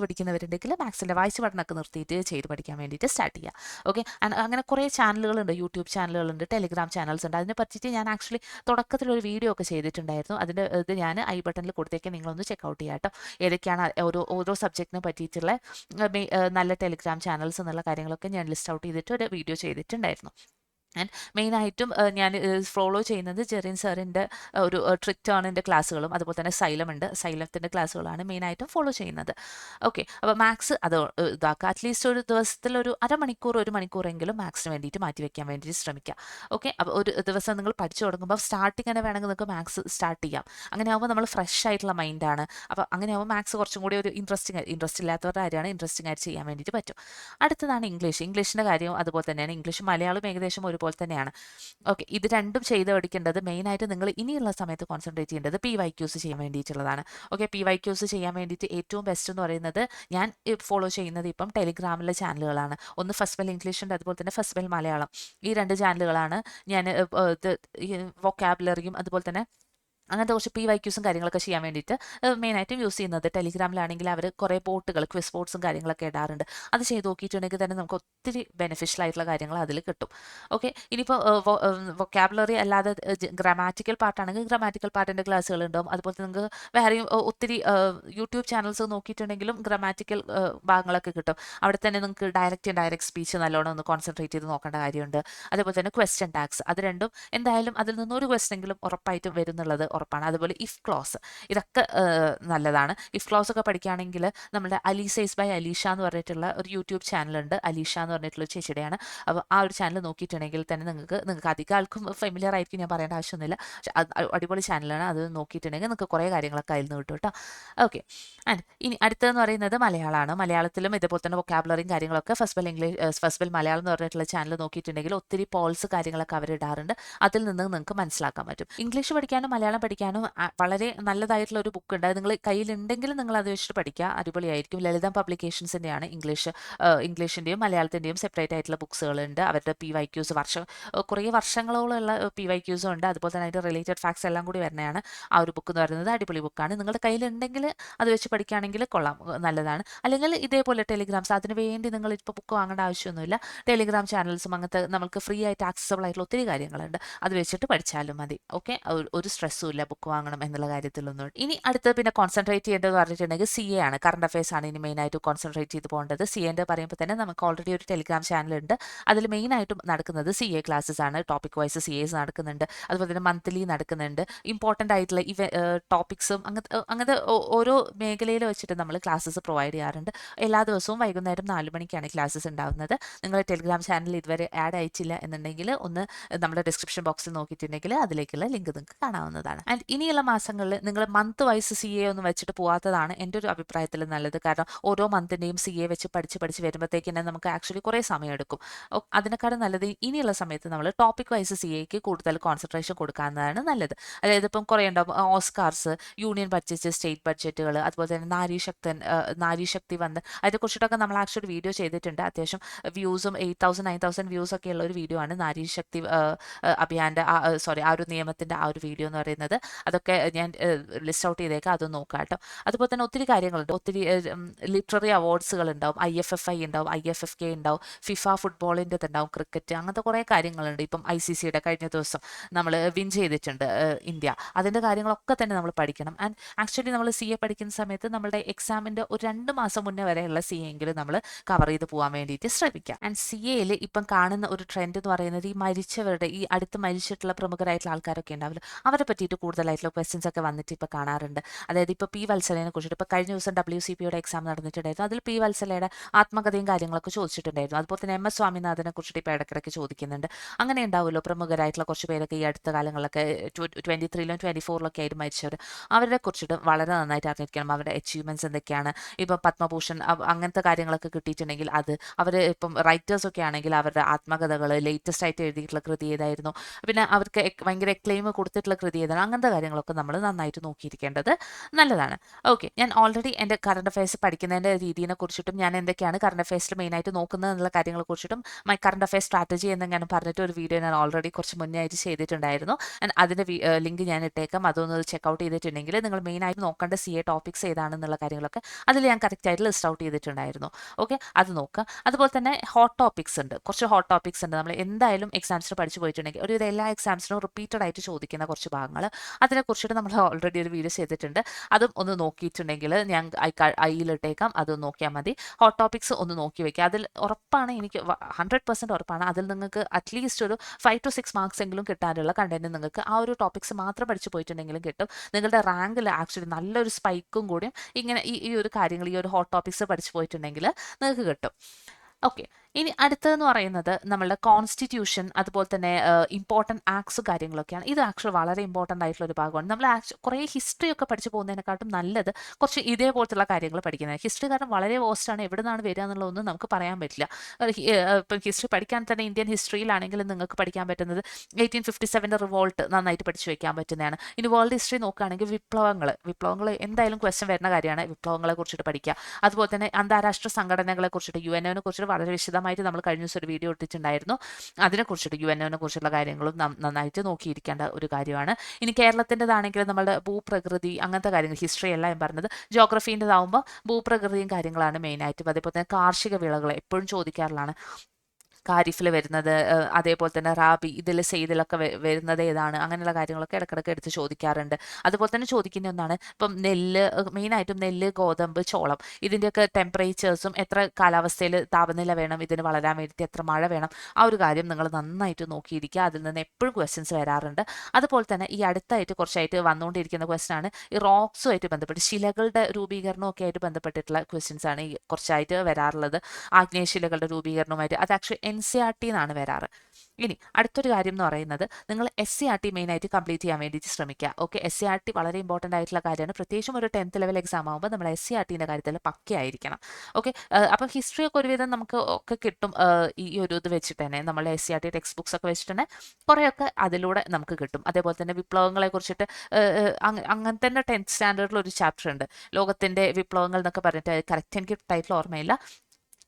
പഠിക്കുന്നവരുണ്ടെങ്കിൽ മാത്സിന്റെ വായിച്ച് പഠനമൊക്കെ നിർത്തിയിട്ട് ചെയ്ത് പഠിക്കാൻ വേണ്ടിയിട്ട് സ്റ്റാർട്ട് ചെയ്യുക ഓക്കെ അങ്ങനെ കുറേ ചാനലുകളുണ്ട് യൂട്യൂബ് ചാനലുകളുണ്ട് ടെലിഗ്രാം ചാനൽസ് ഉണ്ട്. അതിനെ പറ്റിയിട്ട് ഞാൻ ആക്ച്വലി തുടക്കത്തിലൊരു വീഡിയോ ഒക്കെ ചെയ്തിട്ടുണ്ടായിരുന്നു. അതിന്റെ ഇത് ഞാൻ ഐ ബട്ടണിൽ കൊടുത്തേക്ക്. നിങ്ങളൊന്ന് ചെക്കൗട്ട് ചെയ്യാം കേട്ടോ ഏതൊക്കെയാണ് ഓരോ ഓരോ സബ്ജക്റ്റിനെ പറ്റിയിട്ടുള്ള നല്ല ടെലിഗ്രാം ചാനൽസ് എന്നുള്ള കാര്യങ്ങളൊക്കെ ഞാൻ ലിസ്റ്റ് ഔട്ട് ചെയ്തിട്ട് ഒരു വീഡിയോ ചെയ്തിട്ടുണ്ടായിരുന്നു. ആൻഡ് മെയിനായിട്ടും ഞാൻ ഫോളോ ചെയ്യുന്നത് ജെറിൻ സാറിന്റെ ഒരു ട്രിക് എന്റെ ക്ലാസ്സുകളും. അതുപോലെ തന്നെ സൈലം ഉണ്ട് സൈലത്തിന്റെ ക്ലാസ്സുകളാണ് മെയിനായിട്ടും ഫോളോ ചെയ്യുന്നത്. ഓക്കെ. അപ്പോൾ മാത്സ് അത് ഇതാക്കുക. അറ്റ്ലീസ്റ്റ് ഒരു ദിവസത്തിൽ ഒരു അരമണിക്കൂർ ഒരു മണിക്കൂറെങ്കിലും മാത്സിന് വേണ്ടിയിട്ട് മാറ്റി വയ്ക്കാൻ വേണ്ടിയിട്ട് ശ്രമിക്കുക. ഓക്കെ. അപ്പോൾ ഒരു ദിവസം നിങ്ങൾ പഠിച്ചു തുടങ്ങുമ്പോൾ സ്റ്റാർട്ടിങ് തന്നെ വേണമെങ്കിൽ നിങ്ങൾക്ക് മാത്സ് സ്റ്റാർട്ട് ചെയ്യാം. അങ്ങനെ ആകുമ്പോൾ നമ്മൾ ഫ്രഷ് ആയിട്ടുള്ള മൈൻഡാണ്. അപ്പോൾ അങ്ങനെ ആകുമ്പോൾ മാത്സ് കുറച്ചും കൂടി ഒരു ഇൻട്രസ്റ്റിംഗ് ഇൻട്രസ്റ്റ് ഇല്ലാത്തവരുടെ കാര്യമാണ് ഇൻട്രസ്റ്റിംഗ് ആയിട്ട് ചെയ്യാൻ വേണ്ടിയിട്ട് പറ്റും. അടുത്തതാണ് ഇംഗ്ലീഷ്. ഇംഗ്ലീഷിന്റെ കാര്യവും അതുപോലെ തന്നെയാണ്. ഇംഗ്ലീഷ് മലയാളം ഏകദേശം ഒരുപോലെ തന്നെയാണ്. ഓക്കെ ഇത് രണ്ടും ചെയ്ത് പഠിക്കേണ്ടത് മെയിനായിട്ട് നിങ്ങൾ ഇനിയുള്ള സമയത്ത് കോൺസെൻട്രേറ്റ് ചെയ്യേണ്ടത് പി വൈ ക്യൂസ് ചെയ്യാൻ വേണ്ടിയിട്ടുള്ളതാണ്. ഓക്കെ പി വൈ ക്യൂസ് ചെയ്യാൻ വേണ്ടിയിട്ട് ഏറ്റവും ബെസ്റ്റ് എന്ന് പറയുന്നത് ഞാൻ ഫോളോ ചെയ്യുന്നത് ഇപ്പം ടെലിഗ്രാമിലെ ചാനലുകളാണ് ഒന്ന് ഫസ്റ്റ് ബെൽ ഇംഗ്ലീഷ് ഉണ്ട് അതുപോലെ തന്നെ ഫസ്റ്റ് ബെൽ മലയാളം ഈ രണ്ട് ചാനലുകളാണ് ഞാൻ വൊക്കാബുലറിയും അതുപോലെ തന്നെ അങ്ങനത്തെ കുറച്ച് പി വൈക്യൂസും കാര്യങ്ങളൊക്കെ ചെയ്യാൻ വേണ്ടിയിട്ട് മെയിനായിട്ടും യൂസ് ചെയ്യുന്നത് ടെലിഗ്രാമിലാണെങ്കിൽ അവർ കുറേ ബോട്ടുകൾ ക്വിസ് ബോട്ട്സും കാര്യങ്ങളൊക്കെ ഇടാറുണ്ട്. അത് ചെയ്ത് നോക്കിയിട്ടുണ്ടെങ്കിൽ തന്നെ നമുക്ക് ഒത്തിരി ബെനിഫിഷ്യൽ ആയിട്ടുള്ള കാര്യങ്ങൾ അതിൽ കിട്ടും. ഓക്കെ ഇനിയിപ്പോൾ വൊക്കാബുലറി അല്ലാതെ ഗ്രാമാറ്റിക്കൽ പാർട്ടാണെങ്കിൽ ഗ്രാമാറ്റിക്കൽ പാർട്ടിന്റെ ക്ലാസ്സുകൾ ഉണ്ടാവും. അതുപോലെ നിങ്ങൾക്ക് വേറെയും ഒത്തിരി യൂട്യൂബ് ചാനൽസ് നോക്കിയിട്ടുണ്ടെങ്കിലും ഗ്രാമാറ്റിക്കൽ ഭാഗങ്ങളൊക്കെ കിട്ടും. അവിടെ തന്നെ നിങ്ങൾക്ക് ഡയറക്റ്റ് ഡയറക്റ്റ് സ്പീച്ച് നല്ലോണം ഒന്ന് കോൺസെൻട്രേറ്റ് ചെയ്ത് നോക്കേണ്ട കാര്യമുണ്ട്. അതേപോലെ തന്നെ ക്വസ്റ്റ്യൻ ടാക്സ് അത് രണ്ടും എന്തായാലും അതിൽ നിന്നൊരു ഒരു ക്വസ്റ്റൻ എങ്കിലും ഉറപ്പായിട്ടും വരുന്നുള്ളത് ഉറപ്പാണ്. അതുപോലെ ഇഫ് ക്ലോസ് ഇതൊക്കെ നല്ലതാണ്. ഇഫ് ക്ലോസ് ഒക്കെ പഠിക്കുകയാണെങ്കിൽ നമ്മുടെ അലീസൈസ് ബൈ അലീഷ എന്ന് പറഞ്ഞിട്ടുള്ള ഒരു യൂട്യൂബ് ചാനലുണ്ട് അലീഷ എന്ന് പറഞ്ഞിട്ടുള്ള ചേച്ചിയുടെയാണ്. അപ്പോൾ ആ ഒരു ചാനൽ നോക്കിയിട്ടുണ്ടെങ്കിൽ തന്നെ നിങ്ങൾക്ക് നിങ്ങൾക്ക് അധികം ആൾക്കും ഫെമിലിയർ ആയിരിക്കും ഞാൻ പറയേണ്ട ആവശ്യമൊന്നുമില്ല. അടിപൊളി ചാനലാണ് അത് നോക്കിയിട്ടുണ്ടെങ്കിൽ നിങ്ങൾക്ക് കുറേ കാര്യങ്ങളൊക്കെ അതിൽ നിന്ന് കിട്ടും കേട്ടോ. ഓക്കെ ആൻഡ് ഇനി അടുത്തതെന്ന് പറയുന്നത് മലയാളമാണ്. മലയാളത്തിലും ഇതുപോലെ തന്നെ വൊക്കാബുലറിയും കാര്യങ്ങളൊക്കെ First Bell English First Bell Malayalam എന്ന് പറഞ്ഞിട്ടുള്ള ചാനൽ നോക്കിയിട്ടുണ്ടെങ്കിൽ ഒത്തിരി പോൾസ് കാര്യങ്ങളൊക്കെ അവർ ഇടാറുണ്ട് അതിൽ നിന്ന് നിങ്ങൾക്ക് മനസ്സിലാക്കാൻ പറ്റും. ഇംഗ്ലീഷ് പഠിക്കാനും മലയാളം പഠിക്കാനും വളരെ നല്ലതായിട്ടുള്ള ഒരു ബുക്ക് ഉണ്ട്. അത് നിങ്ങൾ കയ്യിലുണ്ടെങ്കിൽ നിങ്ങൾ അത് വെച്ചിട്ട് പഠിക്കുക അടിപൊളിയായിരിക്കും. ലളിതം പബ്ലിക്കേഷൻസിന്റെയാണ് ഇംഗ്ലീഷ് ഇംഗ്ലീഷിന്റെയും മലയാളത്തിന്റെയും സെപ്പറേറ്റ് ആയിട്ടുള്ള ബുക്സുകളുണ്ട് അവരുടെ പി വൈ ക്യൂസ് വർഷം കുറേ വർഷങ്ങളോളമുള്ള പി വൈ ക്യൂസും ഉണ്ട്. അതുപോലെ തന്നെ അതിന്റെ റിലേറ്റഡ് ഫാക്ട്സ് എല്ലാം കൂടി വരുന്നതാണ് ആ ഒരു ബുക്ക് എന്ന് പറയുന്നത്. അടിപൊളി ബുക്കാണ് നിങ്ങളുടെ കയ്യിലുണ്ടെങ്കിൽ അത് വെച്ച് പഠിക്കുകയാണെങ്കിൽ കൊള്ളാം. നല്ലതാണ്. അല്ലെങ്കിൽ ഇതേപോലെ ടെലിഗ്രാംസ് അതിന് വേണ്ടി നിങ്ങൾ ഇപ്പോൾ ബുക്ക് വാങ്ങേണ്ട ആവശ്യമൊന്നുമില്ല. ടെലിഗ്രാം ചാനൽസും അങ്ങനത്തെ നമുക്ക് ഫ്രീ ആയിട്ട് ആക്സസബിൾ ആയിട്ടുള്ള ഒത്തിരി കാര്യങ്ങളുണ്ട്. അത് വെച്ചിട്ട് പഠിച്ചാലും മതി. ഓക്കെ ഒരു സ്ട്രെസ്സും ഇല്ല ബുക്ക് വാങ്ങണം എന്നുള്ള കാര്യത്തിലൊന്നും. ഇനി അടുത്ത് പിന്നെ കോൺസെൻട്രേറ്റ് ചെയ്യേണ്ടത് പറഞ്ഞിട്ടുണ്ടെങ്കിൽ സി എ ആണ്. കറണ്ട് അഫയേഴ്സ് ആണ് ഇനി മെയിനായിട്ട് കോൺസെൻട്രേറ്റ് ചെയ്ത് പോകേണ്ടത്. സി എന്റെ പറയുമ്പോൾ തന്നെ നമുക്ക് ഓൾറെഡി ഒരു ടെലിഗ്രാം ചാനലുണ്ട് അതിൽ മെയിനായിട്ടും നടക്കുന്നത് സി എ ക്ലാസ്സസ് ആണ്. ടോപ്പിക് വൈസ് സി എസ് നടക്കുന്നുണ്ട്. അതുപോലെ തന്നെ മന്ത്ലി നടക്കുന്നുണ്ട്. ഇമ്പോർട്ടന്റ് ആയിട്ടുള്ള ഇവ ടോപ്പിക്സും അങ്ങനത്തെ അങ്ങനത്തെ ഓരോ മേഖലയിൽ വെച്ചിട്ട് നമ്മൾ ക്ലാസ്സസ് പ്രൊവൈഡ് ചെയ്യാറുണ്ട്. എല്ലാ ദിവസവും വൈകുന്നേരം നാല് മണിക്കാണ് ക്ലാസ്സസ് ഉണ്ടാകുന്നത് നിങ്ങൾ ടെലിഗ്രാം ചാനൽ ഇതുവരെ ആഡ് അയച്ചില്ല എന്നുണ്ടെങ്കിൽ ഒന്ന് നമ്മുടെ ഡിസ്ക്രിപ്ഷൻ ബോക്സിൽ നോക്കിയിട്ടുണ്ടെങ്കിൽ അതിലേക്കുള്ള ലിങ്ക് നിങ്ങൾക്ക് കാണാവുന്നതാണ്. ആൻഡ് ഇനിയുള്ള മാസങ്ങളിൽ നിങ്ങൾ മന്ത് വൈസ് സി എ ഒന്നും വെച്ചിട്ട് പോകാത്തതാണ് എന്റെ ഒരു അഭിപ്രായത്തിൽ നല്ലത്. കാരണം ഓരോ മന്തിന്റെയും സി എ വെച്ച് പഠിച്ച് പഠിച്ച് വരുമ്പോഴത്തേക്ക് തന്നെ നമുക്ക് ആക്ച്വലി കുറേ സമയം എടുക്കും അതിനേക്കാളും നല്ലത് ഇനിയുള്ള സമയത്ത് നമ്മൾ ടോപ്പിക് വൈസ് സി എക്ക് കൂടുതൽ കോൺസെൻട്രേഷൻ കൊടുക്കാവുന്നതാണ് നല്ലത്. അതായത് ഇപ്പം കുറേ ഉണ്ടാവും ഓസ്കാർസ് യൂണിയൻ ബഡ്ജറ്റ് സ്റ്റേറ്റ് ബഡ്ജറ്റുകൾ അതുപോലെ തന്നെ നാരീശക്തൻ നാരീശക്തി നാരി ശക്തി വന്ന് അതിനെക്കുറിച്ചിട്ടൊക്കെ നമ്മൾ ആക്ച്വലി വീഡിയോ ചെയ്തിട്ടുണ്ട്. അത്യാവശ്യം വ്യൂസും eight thousand nine thousand views ഉള്ള ഒരു വീഡിയോ ആണ് നാരീശക്തി അഭിയാന്റെ സോറി ആ ഒരു നിയമത്തിന്റെ ആ ഒരു വീഡിയോ എന്ന് പറയുന്നത്. അതൊക്കെ ഞാൻ ലിസ്റ്റ് ഔട്ട് ചെയ്തേക്കാം. അത് നോക്കാം കേട്ടോ. അതുപോലെ തന്നെ ഒത്തിരി കാര്യങ്ങളുണ്ട്. ഒത്തിരി ലിറ്റററി അവാർഡ്സുകൾ ഉണ്ടാവും. ഐ എഫ് എഫ് ഐ ഉണ്ടാവും. ഐ എഫ് എഫ് കെ ഉണ്ടാവും. ഫിഫ ഫുട്ബോളിന്റെ ഉണ്ടാവും. ക്രിക്കറ്റ് അങ്ങനത്തെ കുറേ കാര്യങ്ങളുണ്ട്. ഇപ്പം ഐ സി സിയുടെ കഴിഞ്ഞ ദിവസം നമ്മൾ വിൻ ചെയ്തിട്ടുണ്ട് ഇന്ത്യ. അതിന്റെ കാര്യങ്ങളൊക്കെ തന്നെ നമ്മൾ പഠിക്കണം. ആൻഡ് ആക്ച്വലി നമ്മൾ സി എ പഠിക്കുന്ന സമയത്ത് നമ്മുടെ എക്സാമിന്റെ ഒരു രണ്ട് മാസം മുന്നേ വരെയുള്ള സി എങ്കിലും നമ്മൾ കവർ ചെയ്ത് പോകാൻ വേണ്ടിയിട്ട് ശ്രമിക്കാം. ആൻഡ് സി എയിൽ ഇപ്പം കാണുന്ന ഒരു ട്രെൻഡ് എന്ന് പറയുന്നത് ഈ മരിച്ചവരുടെ ഈ അടുത്ത് മരിച്ചിട്ടുള്ള പ്രമുഖരായിട്ടുള്ള ആൾക്കാരൊക്കെ ഉണ്ടാവില്ല? അവരെ പറ്റിയിട്ട് കൂടുതലായിട്ടുള്ള ക്വസ്റ്റ്യൻസ് ഒക്കെ വന്നിട്ട് ഇപ്പോൾ കാണാറുണ്ട്. അതായത് ഇപ്പോൾ പി വത്സലയെ കുറിച്ചിട്ട് ഇപ്പോൾ കഴിഞ്ഞ ദിവസം ഡബ്ല്യു സി പിയുടെ എക്സാം നടന്നിട്ടുണ്ടായിരുന്നു. അതിൽ പി വത്സലയുടെ ആത്മകഥയും കാര്യങ്ങളൊക്കെ ചോദിച്ചിട്ടുണ്ടായിരുന്നു. അതുപോലെ തന്നെ എം എസ് സ്വാമിനാഥനെ കുറിച്ചിട്ട് ഇപ്പോൾ ഇടയ്ക്കിടയ്ക്ക് ചോദിക്കുന്നുണ്ട്. അങ്ങനെ ഉണ്ടാവുമല്ലോ പ്രമുഖരായിട്ടുള്ള കുറച്ച് പേരൊക്കെ ഈ അടുത്ത കാലങ്ങളിലൊക്കെ ട്വന്റി ത്രീയിലും ട്വന്റി ഫോറിലൊക്കെ ആയിട്ട് മരിച്ചവർ അവരെ കുറിച്ചിട്ട് വളരെ നന്നായിട്ട് അറിഞ്ഞിരിക്കണം. അവരുടെ അച്ചീവ്മെന്റ്സ് എന്തൊക്കെയാണ്. ഇപ്പം പത്മഭൂഷൺ അങ്ങനത്തെ കാര്യങ്ങളൊക്കെ കിട്ടിയിട്ടുണ്ടെങ്കിൽ അത് അവർ ഇപ്പം റൈറ്റേഴ്സ് ഒക്കെ ആണെങ്കിൽ അവരുടെ ആത്മകഥകൾ ലേറ്റസ്റ്റ് ആയിട്ട് എഴുതിയിട്ടുള്ള കൃതി ഏതായിരുന്നു? പിന്നെ അവർക്ക് ഭയങ്കര എക്ലെയിം കൊടുത്തിട്ടുള്ള കൃതി ഏതാണ്? അങ്ങനത്തെ കാര്യങ്ങളൊക്കെ നമ്മൾ നന്നായിട്ട് നോക്കിയിരിക്കേണ്ടത് നല്ലതാണ്. ഓക്കെ ഞാൻ ഓൾറെഡി എന്റെ കറണ്ട് അഫയേഴ്സ് പഠിക്കുന്നതിന്റെ രീതിയെ കുറിച്ചിട്ടും ഞാൻ എന്തൊക്കെയാണ് കറണ്ട് അഫയേഴ്സിൽ മെയിനായിട്ട് നോക്കുന്നത് എന്നുള്ള കാര്യങ്ങളെ കുറിച്ചിട്ടും മൈ കറണ്ട് അഫയേഴ്സ് സ്ട്രാറ്റജി എന്ന് ഞാൻ പറഞ്ഞിട്ട് ഒരു വീഡിയോ ഞാൻ ഓൾറെഡി കുറച്ച് മുന്നേ ആയിട്ട് ചെയ്തിട്ടുണ്ടായിരുന്നു. ആൻഡ് അതിന്റെ ലിങ്ക് ഞാൻ ഇട്ടേക്കാം. അതൊന്ന് ചെക്കൗട്ട് ചെയ്തിട്ടുണ്ടെങ്കിൽ നിങ്ങൾ മെയിനായിട്ട് നോക്കേണ്ട സി എ ടോപ്പിക്സ് ഏതാണെന്നുള്ള കാര്യങ്ങളൊക്കെ അതിൽ ഞാൻ കറക്റ്റായിട്ട് ലിസ്റ്റ് ഔട്ട് ചെയ്തിട്ടുണ്ടായിരുന്നു. ഓക്കെ അത് നോക്കുക. അതുപോലെ തന്നെ ഹോട്ട് ടോപ്പിക്സ് ഉണ്ട്. കുറച്ച് ഹോട്ട് ടോപ്പിക്സ് ഉണ്ട്. നമ്മൾ എന്തായാലും എക്സാംസിന് പഠിച്ചു പോയിട്ടുണ്ടെങ്കിൽ ഒരു എല്ലാ എക്സാംസിനും റിപ്പീറ്റഡ് ആയിട്ട് ചോദിക്കുന്ന കുറച്ച് ഭാഗങ്ങൾ അതിനെക്കുറിച്ചിട്ട് നമ്മൾ ഓൾറെഡി ഒരു വീഡിയോ ചെയ്തിട്ടുണ്ട്. അതും ഒന്ന് നോക്കിയിട്ടുണ്ടെങ്കിൽ ഞാൻ ഐയിലിട്ടേക്കാം. അത് നോക്കിയാൽ മതി. ഹോട്ട് ടോപ്പിക്സ് ഒന്ന് നോക്കി വെക്കുക അതിൽ ഉറപ്പാണ് എനിക്ക് ഹൺഡ്രഡ് പെർസെന്റ് ഉറപ്പാണ്. അതിൽ നിങ്ങൾക്ക് അറ്റ്ലീസ്റ്റ് ഒരു ഫൈവ് ടു സിക്സ് മാർക്സ് എങ്കിലും കിട്ടാനുള്ള കണ്ടന്റ് നിങ്ങൾക്ക് ആ ഒരു ടോപ്പിക്സ് മാത്രം പഠിച്ചു പോയിട്ടുണ്ടെങ്കിലും കിട്ടും. നിങ്ങളുടെ റാങ്കിൽ ആക്ച്വലി നല്ലൊരു സ്പൈക്കും കൂടിയും ഇങ്ങനെ ഈ ഈ ഒരു കാര്യങ്ങൾ ഈ ഒരു ഹോട്ട് ടോപ്പിക്സ് പഠിച്ചു പോയിട്ടുണ്ടെങ്കിൽ നിങ്ങൾക്ക് കിട്ടും. ഓക്കെ ഇനി അടുത്തതെന്ന് പറയുന്നത് നമ്മളുടെ കോൺസ്റ്റിറ്റ്യൂഷൻ അതുപോലെ തന്നെ ഇമ്പോർട്ടന്റ് ആക്ട്സ് കാര്യങ്ങളൊക്കെയാണ്. ഇത് ആക്ച്വൽ വളരെ ഇമ്പോർട്ടന്റ് ആയിട്ടുള്ള ഒരു ഭാഗമാണ്. നമ്മൾ ആക്ച്വൽ കുറേ ഹിസ്റ്ററി ഒക്കെ പഠിച്ചു പോകുന്നതിനെക്കാട്ടും നല്ലത് കുറച്ച് ഇതേപോലത്തുള്ള കാര്യങ്ങൾ പഠിക്കുന്നത് ഹിസ്റ്ററി കാരണം വളരെ വേസ്റ്റാണ് എവിടെ നിന്നാണ് വരിക എന്നുള്ളതൊന്നും നമുക്ക് പറയാൻ പറ്റില്ല. ഇപ്പം ഹിസ്റ്ററി പഠിക്കാൻ തന്നെ ഇന്ത്യൻ ഹിസ്റ്ററിയിലാണെങ്കിലും നിങ്ങൾക്ക് പഠിക്കാൻ പറ്റുന്നത് എയ്റ്റീൻ ഫിഫ്റ്റി സെവന്റെ റിവോൾട്ട് നന്നായിട്ട് പഠിച്ചു വയ്ക്കാൻ പറ്റുന്നതാണ്. ഇനി വേൾഡ് ഹിസ്റ്ററി നോക്കുകയാണെങ്കിൽ വിപ്ലവങ്ങൾ വിപ്ലവങ്ങൾ എന്തായാലും ക്വസ്റ്റ്യൻ വരുന്ന കാര്യമാണ്. വിപ്ലവങ്ങളെ കുറിച്ചിട്ട് പഠിക്കുക. അതുപോലെ തന്നെ അന്താരാഷ്ട്ര സംഘടനകളെ കുറിച്ചിട്ട് യു എനെ കുറിച്ചിട്ട് വളരെ വിശദമായിട്ട് വിശദമായിട്ട് നമ്മൾ കഴിഞ്ഞ ദിവസം ഒരു വീഡിയോ ഇട്ടിട്ടുണ്ടായിരുന്നു. അതിനെക്കുറിച്ചിട്ട് യു എൻ ഒനെ കുറിച്ചുള്ള കാര്യങ്ങളും നന്നായിട്ട് നോക്കിയിരിക്കേണ്ട ഒരു കാര്യമാണ്. ഇനി കേരളത്തിന്റെതാണെങ്കിൽ നമ്മുടെ ഭൂപ്രകൃതി അങ്ങനത്തെ കാര്യങ്ങൾ ഹിസ്റ്ററി അല്ല ഞാൻ പറഞ്ഞത് ജോഗ്രഫീന്റെതാവുമ്പോൾ ഭൂപ്രകൃതിയും കാര്യങ്ങളാണ് മെയിനായിട്ടും അതേപോലെ തന്നെ കാർഷിക വിളകൾ എപ്പോഴും ചോദിക്കാറുള്ളതാണ്. ഖാരിഫിൽ വരുന്നത് അതേപോലെ തന്നെ റാബി ഇതിൽ സെയ്തിലൊക്കെ വരുന്നത് ഏതാണ്? അങ്ങനെയുള്ള കാര്യങ്ങളൊക്കെ ഇടക്കിടക്ക് എടുത്ത് ചോദിക്കാറുണ്ട്. അതുപോലെ തന്നെ ചോദിക്കുന്ന ഒന്നാണ് ഇപ്പം നെല്ല് മെയിനായിട്ടും നെല്ല് ഗോതമ്പ് ചോളം ഇതിന്റെയൊക്കെ ടെമ്പറേച്ചേഴ്സും എത്ര കാലാവസ്ഥയിൽ താപനില വേണം ഇതിന് വളരാൻ വേണ്ടിയിട്ട് എത്ര മഴ വേണം ആ ഒരു കാര്യം നിങ്ങൾ നന്നായിട്ട് നോക്കിയിരിക്കുക. അതിൽ നിന്ന് എപ്പോഴും ക്വസ്റ്റ്യൻസ് വരാറുണ്ട്. അതുപോലെ തന്നെ ഈ അടുത്തായിട്ട് കുറച്ചായിട്ട് വന്നുകൊണ്ടിരിക്കുന്ന ക്വസ്റ്റൻ ആണ് ഈ റോക്സുമായിട്ട് ബന്ധപ്പെട്ട് ശിലകളുടെ രൂപീകരണമൊക്കെ ആയിട്ട് ബന്ധപ്പെട്ടിട്ടുള്ള ക്വസ്റ്റ്യൻസ് ആണ് ഈ കുറച്ചായിട്ട് വരാറുള്ളത്. ആഗ്നേയ ശിലകളുടെ രൂപീകരണവുമായിട്ട് അത് ആക്ച്വലി സി ആർ ടി എന്നാണ് വരാറ്. ഇനി അടുത്തൊരു കാര്യം എന്ന് പറയുന്നത് നിങ്ങൾ എസ് സി ആർ ടി മെയിനായിട്ട് കംപ്ലീറ്റ് ചെയ്യാൻ വേണ്ടിയിട്ട് ശ്രമിക്കുക. Okay S C R T വളരെ ഇമ്പോർട്ടന്റ് ആയിട്ടുള്ള കാര്യമാണ്. പ്രത്യേകിച്ചും ഒരു ടെൻത്ത് ലെവൽ എക്സാം ആകുമ്പോൾ നമ്മൾ എസ് സി ആർ ടീന്റെ കാര്യത്തിൽ പക്കയായിരിക്കണം ഓക്കെ അപ്പം ഹിസ്റ്ററി ഒക്കെ ഒരുവിധം നമുക്ക് ഒക്കെ കിട്ടും. ഈ ഒരു ഇത് വെച്ചിട്ട് തന്നെ നമ്മൾ S C R T textbooks ഒക്കെ വെച്ചിട്ട് തന്നെ കുറേയൊക്കെ അതിലൂടെ നമുക്ക് കിട്ടും. അതേപോലെ തന്നെ വിപ്ലവങ്ങളെ കുറിച്ചിട്ട് അങ്ങനെ തന്നെ ടെൻത്ത് സ്റ്റാൻഡേർഡിൽ ഒരു ചാപ്റ്റർ ഉണ്ട്. ലോകത്തിന്റെ വിപ്ലവങ്ങൾ എന്നൊക്കെ പറഞ്ഞിട്ട് കറക്റ്റ് എനിക്ക് ടൈറ്റിൽ ഓർമ്മയില്ല.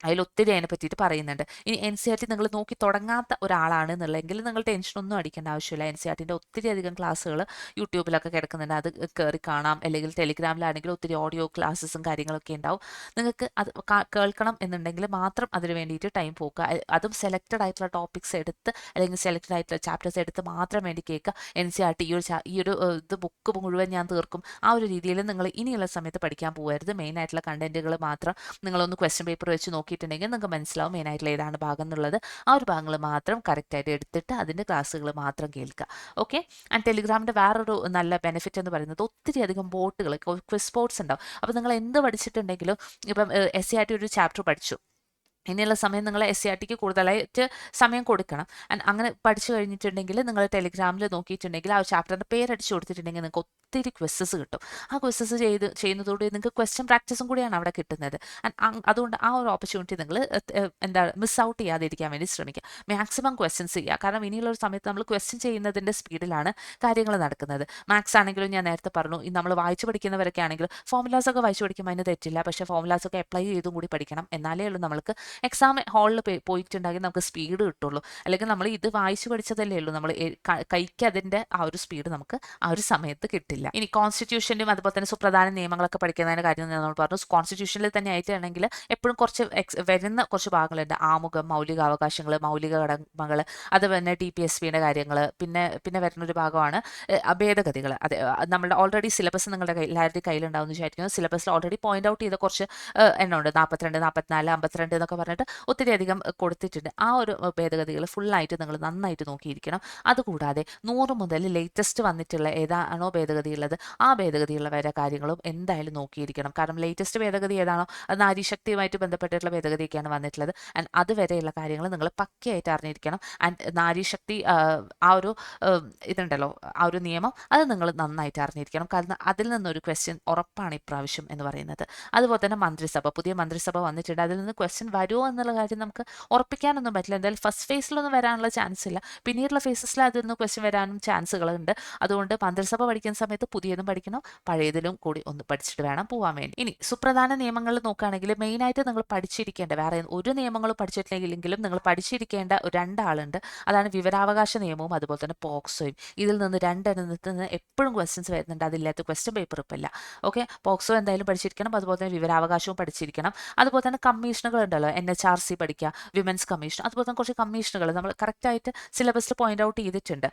അതിൽ ഒത്തിരി അതിനെ പറ്റിയിട്ട് പറയുന്നുണ്ട്. ഇനി എൻ സി ആർ ടി നിങ്ങൾ നോക്കി തുടങ്ങാത്ത ഒരാളാണ് എന്നുള്ളതെങ്കിൽ നിങ്ങൾ ടെൻഷൻ ഒന്നും അടിക്കേണ്ട ആവശ്യമില്ല. എൻ സി ആർ ടിന്റെ ഒത്തിരി അധികം ക്ലാസ്സുകൾ യൂട്യൂബിലൊക്കെ കിടക്കുന്നുണ്ട്. അത് കയറി കാണാം. അല്ലെങ്കിൽ ടെലിഗ്രാമിലാണെങ്കിൽ ഒത്തിരി ഓഡിയോ ക്ലാസ്സസും കാര്യങ്ങളൊക്കെ ഉണ്ടാവും. നിങ്ങൾക്ക് അത് കേൾക്കണം എന്നുണ്ടെങ്കിൽ മാത്രം അതിന് വേണ്ടിയിട്ട് ടൈം പോക്കുക. അതും സെലക്റ്റഡ് ആയിട്ടുള്ള ടോപ്പിക്സ് എടുത്ത് അല്ലെങ്കിൽ സെലക്റ്റഡ് ആയിട്ടുള്ള ചാപ്റ്റേഴ്സ് എടുത്ത് മാത്രം വേണ്ടി കേൾക്കുക. എൻ സി ആർ ടി ഈ ഒരു ഈ ഒരു ഇത് ബുക്ക് മുഴുവൻ ഞാൻ തീർക്കും. ആ ഒരു രീതിയിൽ നിങ്ങൾ ഇനിയുള്ള സമയത്ത് പഠിക്കാൻ പോകരുത്. മെയിൻ ആയിട്ടുള്ള കണ്ടന്റുകൾ മാത്രം നിങ്ങളൊന്ന് ക്വസ്റ്റ്യൻ പേപ്പർ വെച്ച് നോക്കിയിട്ടുണ്ടെങ്കിൽ നിങ്ങൾക്ക് മനസ്സിലാവും മെയിൻ ആയിട്ടുള്ള ഏതാണ് ഭാഗം എന്നുള്ളത്. ആ ഒരു ഭാഗങ്ങൾ മാത്രം കറക്റ്റായിട്ട് എടുത്തിട്ട് അതിന്റെ ക്ലാസ്സുകൾ മാത്രം കേൾക്കുക. ഓക്കെ ആൻഡ് ടെലിഗ്രാമിന്റെ വേറൊരു നല്ല ബെനിഫിറ്റ് എന്ന് പറയുന്നത് ഒത്തിരി അധികം ബോട്ടുകൾ ക്വിസ് സ്പോർട്സ് ഉണ്ടാവും. അപ്പോൾ നിങ്ങൾ എന്ത് പഠിച്ചിട്ടുണ്ടെങ്കിലും ഇപ്പം എസ് സി ആർ ടി ഒരു ചാപ്റ്റർ പഠിച്ചു. ഇനിയുള്ള സമയം നിങ്ങൾ എസ് സി ആർ ടിക്ക് കൂടുതലായിട്ട് സമയം കൊടുക്കണം. ആൻഡ് അങ്ങനെ പഠിച്ചു കഴിഞ്ഞിട്ടുണ്ടെങ്കിൽ നിങ്ങൾ ടെലിഗ്രാമിൽ നോക്കിയിട്ടുണ്ടെങ്കിൽ ആ ചാപ്റ്ററിന്റെ പേരടിച്ചു കൊടുത്തിട്ടുണ്ടെങ്കിൽ നിങ്ങൾക്ക് ഒത്തിരി ക്വസ്റ്റസ് കിട്ടും. ആ ക്വസ്റ്റസ് ചെയ്ത് ചെയ്യുന്നതോടെ നിങ്ങൾക്ക് ക്വസ്റ്റ്യൻ പ്രാക്ടീസും കൂടിയാണ് അവിടെ കിട്ടുന്നത്. അതുകൊണ്ട് ആ ഒരു ഓപ്പർച്യൂണിറ്റി നിങ്ങൾ എന്താ മിസ് ഔട്ട് ചെയ്യാതിരിക്കാൻ വേണ്ടി ശ്രമിക്കുക. മാക്സിമം ക്വസ്റ്റ്യൻസ് ചെയ്യുക. കാരണം ഇനിയുള്ള ഒരു സമയത്ത് നമ്മൾ ക്വസ്റ്റ്യൻ ചെയ്യുന്നതിന്റെ സ്പീഡിലാണ് കാര്യങ്ങൾ നടക്കുന്നത്. മാത്സ് ആണെങ്കിലും ഞാൻ നേരത്തെ പറഞ്ഞു നമ്മൾ വായിച്ചു പഠിക്കുന്നവരൊക്കെ ആണെങ്കിലും ഫോമുലാസ് ഒക്കെ വായിച്ചു പഠിക്കുമ്പോൾ അതിന് തെറ്റില്ല. പക്ഷേ ഫോമുലാസ് ഒക്കെ അപ്ലൈ ചെയ്തും കൂടി പഠിക്കണം. എന്നാലേ ഉള്ളൂ നമുക്ക് എക്സാം ഹാളിൽ പോയിട്ടുണ്ടെങ്കിൽ നമുക്ക് സ്പീഡ് കിട്ടുള്ളൂ. അല്ലെങ്കിൽ നമ്മൾ ഇത് വായിച്ചു പഠിച്ചതല്ലേ ഉള്ളൂ. നമ്മൾ കൈക്ക് അതിന്റെ ആ ഒരു സ്പീഡ് നമുക്ക് ആ ഒരു സമയത്ത് കിട്ടില്ല. ഇനി കോൺസ്റ്റിറ്റ്യൂഷനും അതുപോലെ തന്നെ സുപ്രധാന നിയമങ്ങളൊക്കെ പഠിക്കുന്നതിന് കാര്യം നമ്മൾ പറഞ്ഞു. കോൺസ്റ്റിറ്റ്യൂഷനിൽ തന്നെ ആയിട്ടാണെങ്കിൽ എപ്പോഴും കുറച്ച് വരുന്ന കുറച്ച് ഭാഗങ്ങളുണ്ട്. ആമുഖം മൗലിക അവകാശങ്ങൾ മൗലിക കടമകൾ അത് തന്നെ ടി പി എസ് പിയുടെ കാര്യങ്ങൾ പിന്നെ പിന്നെ വരുന്ന ഒരു ഭാഗമാണ് ഭേദഗതികൾ അതെ നമ്മുടെ ഓൾറെഡി സിലബസ് നിങ്ങളുടെ കയ്യിൽ എല്ലാവരുടെയും കയ്യിലുണ്ടാവും വിചാരിക്കുന്നു. സിലബസിൽ ഓൾറെഡി പോയിന്റ് ഔട്ട് ചെയ്ത കുറച്ച് എണ്ണമുണ്ട്. നാൽപ്പത്തിരണ്ട് നാൽപ്പത്തിനാല് അമ്പത്തിരണ്ട് എന്നൊക്കെ പറഞ്ഞിട്ട് ഒത്തിരി അധികം കൊടുത്തിട്ടുണ്ട്. ആ ഒരു ഭേദഗതികൾ ഫുള്ളായിട്ട് നിങ്ങൾ നന്നായിട്ട് നോക്കിയിരിക്കണം. അതുകൂടാതെ നൂറ് മുതൽ ലേറ്റസ്റ്റ് വന്നിട്ടുള്ള ഏതാണോ ഭേദഗതി ഉള്ളത് ആ ഭേദഗതിയുള്ള വരെ കാര്യങ്ങളും എന്തായാലും നോക്കിയിരിക്കണം. കാരണം ലേറ്റസ്റ്റ് ഭേദഗതി ഏതാണോ അത് നാരീശക്തിയുമായിട്ട് ബന്ധപ്പെട്ടിട്ടുള്ള ഭേദഗതിയൊക്കെയാണ് വന്നിട്ടുള്ളത്. ആൻഡ് അതുവരെയുള്ള കാര്യങ്ങൾ നിങ്ങൾ പക്കയായിട്ട് അറിഞ്ഞിരിക്കണം. ആൻഡ് നാരീശക്തി ആ ഒരു ഇതുണ്ടല്ലോ ആ ഒരു നിയമം അത് നിങ്ങൾ നന്നായിട്ട് അറിഞ്ഞിരിക്കണം. കാരണം അതിൽ നിന്നൊരു ക്വസ്റ്റ്യൻ ഉറപ്പാണ് ഇപ്രാവശ്യം എന്ന് പറയുന്നത്. അതുപോലെ തന്നെ മന്ത്രിസഭ പുതിയ മന്ത്രിസഭ വന്നിട്ടുണ്ട്. അതിൽ നിന്ന് ക്വസ്റ്റ്യൻ വരുമോ എന്നുള്ള കാര്യം നമുക്ക് ഉറപ്പിക്കാനൊന്നും പറ്റില്ല. എന്തായാലും ഫസ്റ്റ് ഫേസിലൊന്നും വരാനുള്ള ചാൻസ് ഇല്ല. പിന്നീടുള്ള ഫേസസിൽ അതിൽ നിന്ന് ക്വസ്റ്റ്യൻ വരാനും ചാൻസുകളുണ്ട് അതുകൊണ്ട് മന്ത്രിസഭ പഠിക്കുന്ന സമയത്ത് പുതിയതും പഠിക്കണം പഴയതിലും കൂടി ഒന്ന് പഠിച്ചിട്ട് വേണം പോവാൻ വേണ്ടി. ഇനി സുപ്രധാന നിയമങ്ങൾ നോക്കുകയാണെങ്കിൽ മെയിനായിട്ട് നിങ്ങൾ പഠിച്ചിരിക്കേണ്ട വേറെ ഒരു നിയമങ്ങളും പഠിച്ചിട്ടില്ലെങ്കിലും നിങ്ങൾ പഠിച്ചിരിക്കേണ്ട രണ്ടാളുണ്ട്. അതാണ് വിവരാവകാശ നിയമവും അതുപോലെ തന്നെ പോക്സോയും. ഇതിൽ നിന്ന് രണ്ടെണ്ണത്തിൽ നിന്ന് എപ്പോഴും ക്വസ്റ്റ്യൻസ് വരുന്നുണ്ട്. അതില്ലാത്ത ക്വസ്റ്റ്യൻ പേപ്പർ ഇപ്പം ഇല്ല ഓക്കെ പോക്സോ എന്തായാലും പഠിച്ചിരിക്കണം അതുപോലെ തന്നെ വിവരാവകാശവും പഠിച്ചിരിക്കണം. അതുപോലെ തന്നെ കമ്മീഷനുകൾ ഉണ്ടല്ലോ എൻ എച്ച് ആർ സി പഠിക്കുക വിമൻസ് കമ്മീഷൻ അതുപോലെ തന്നെ കുറച്ച് കമ്മീഷനുകൾ നമ്മൾ കറക്റ്റായിട്ട് സിലബസിൽ പോയിന്റ് ഔട്ട് ചെയ്തിട്ടുണ്ട്.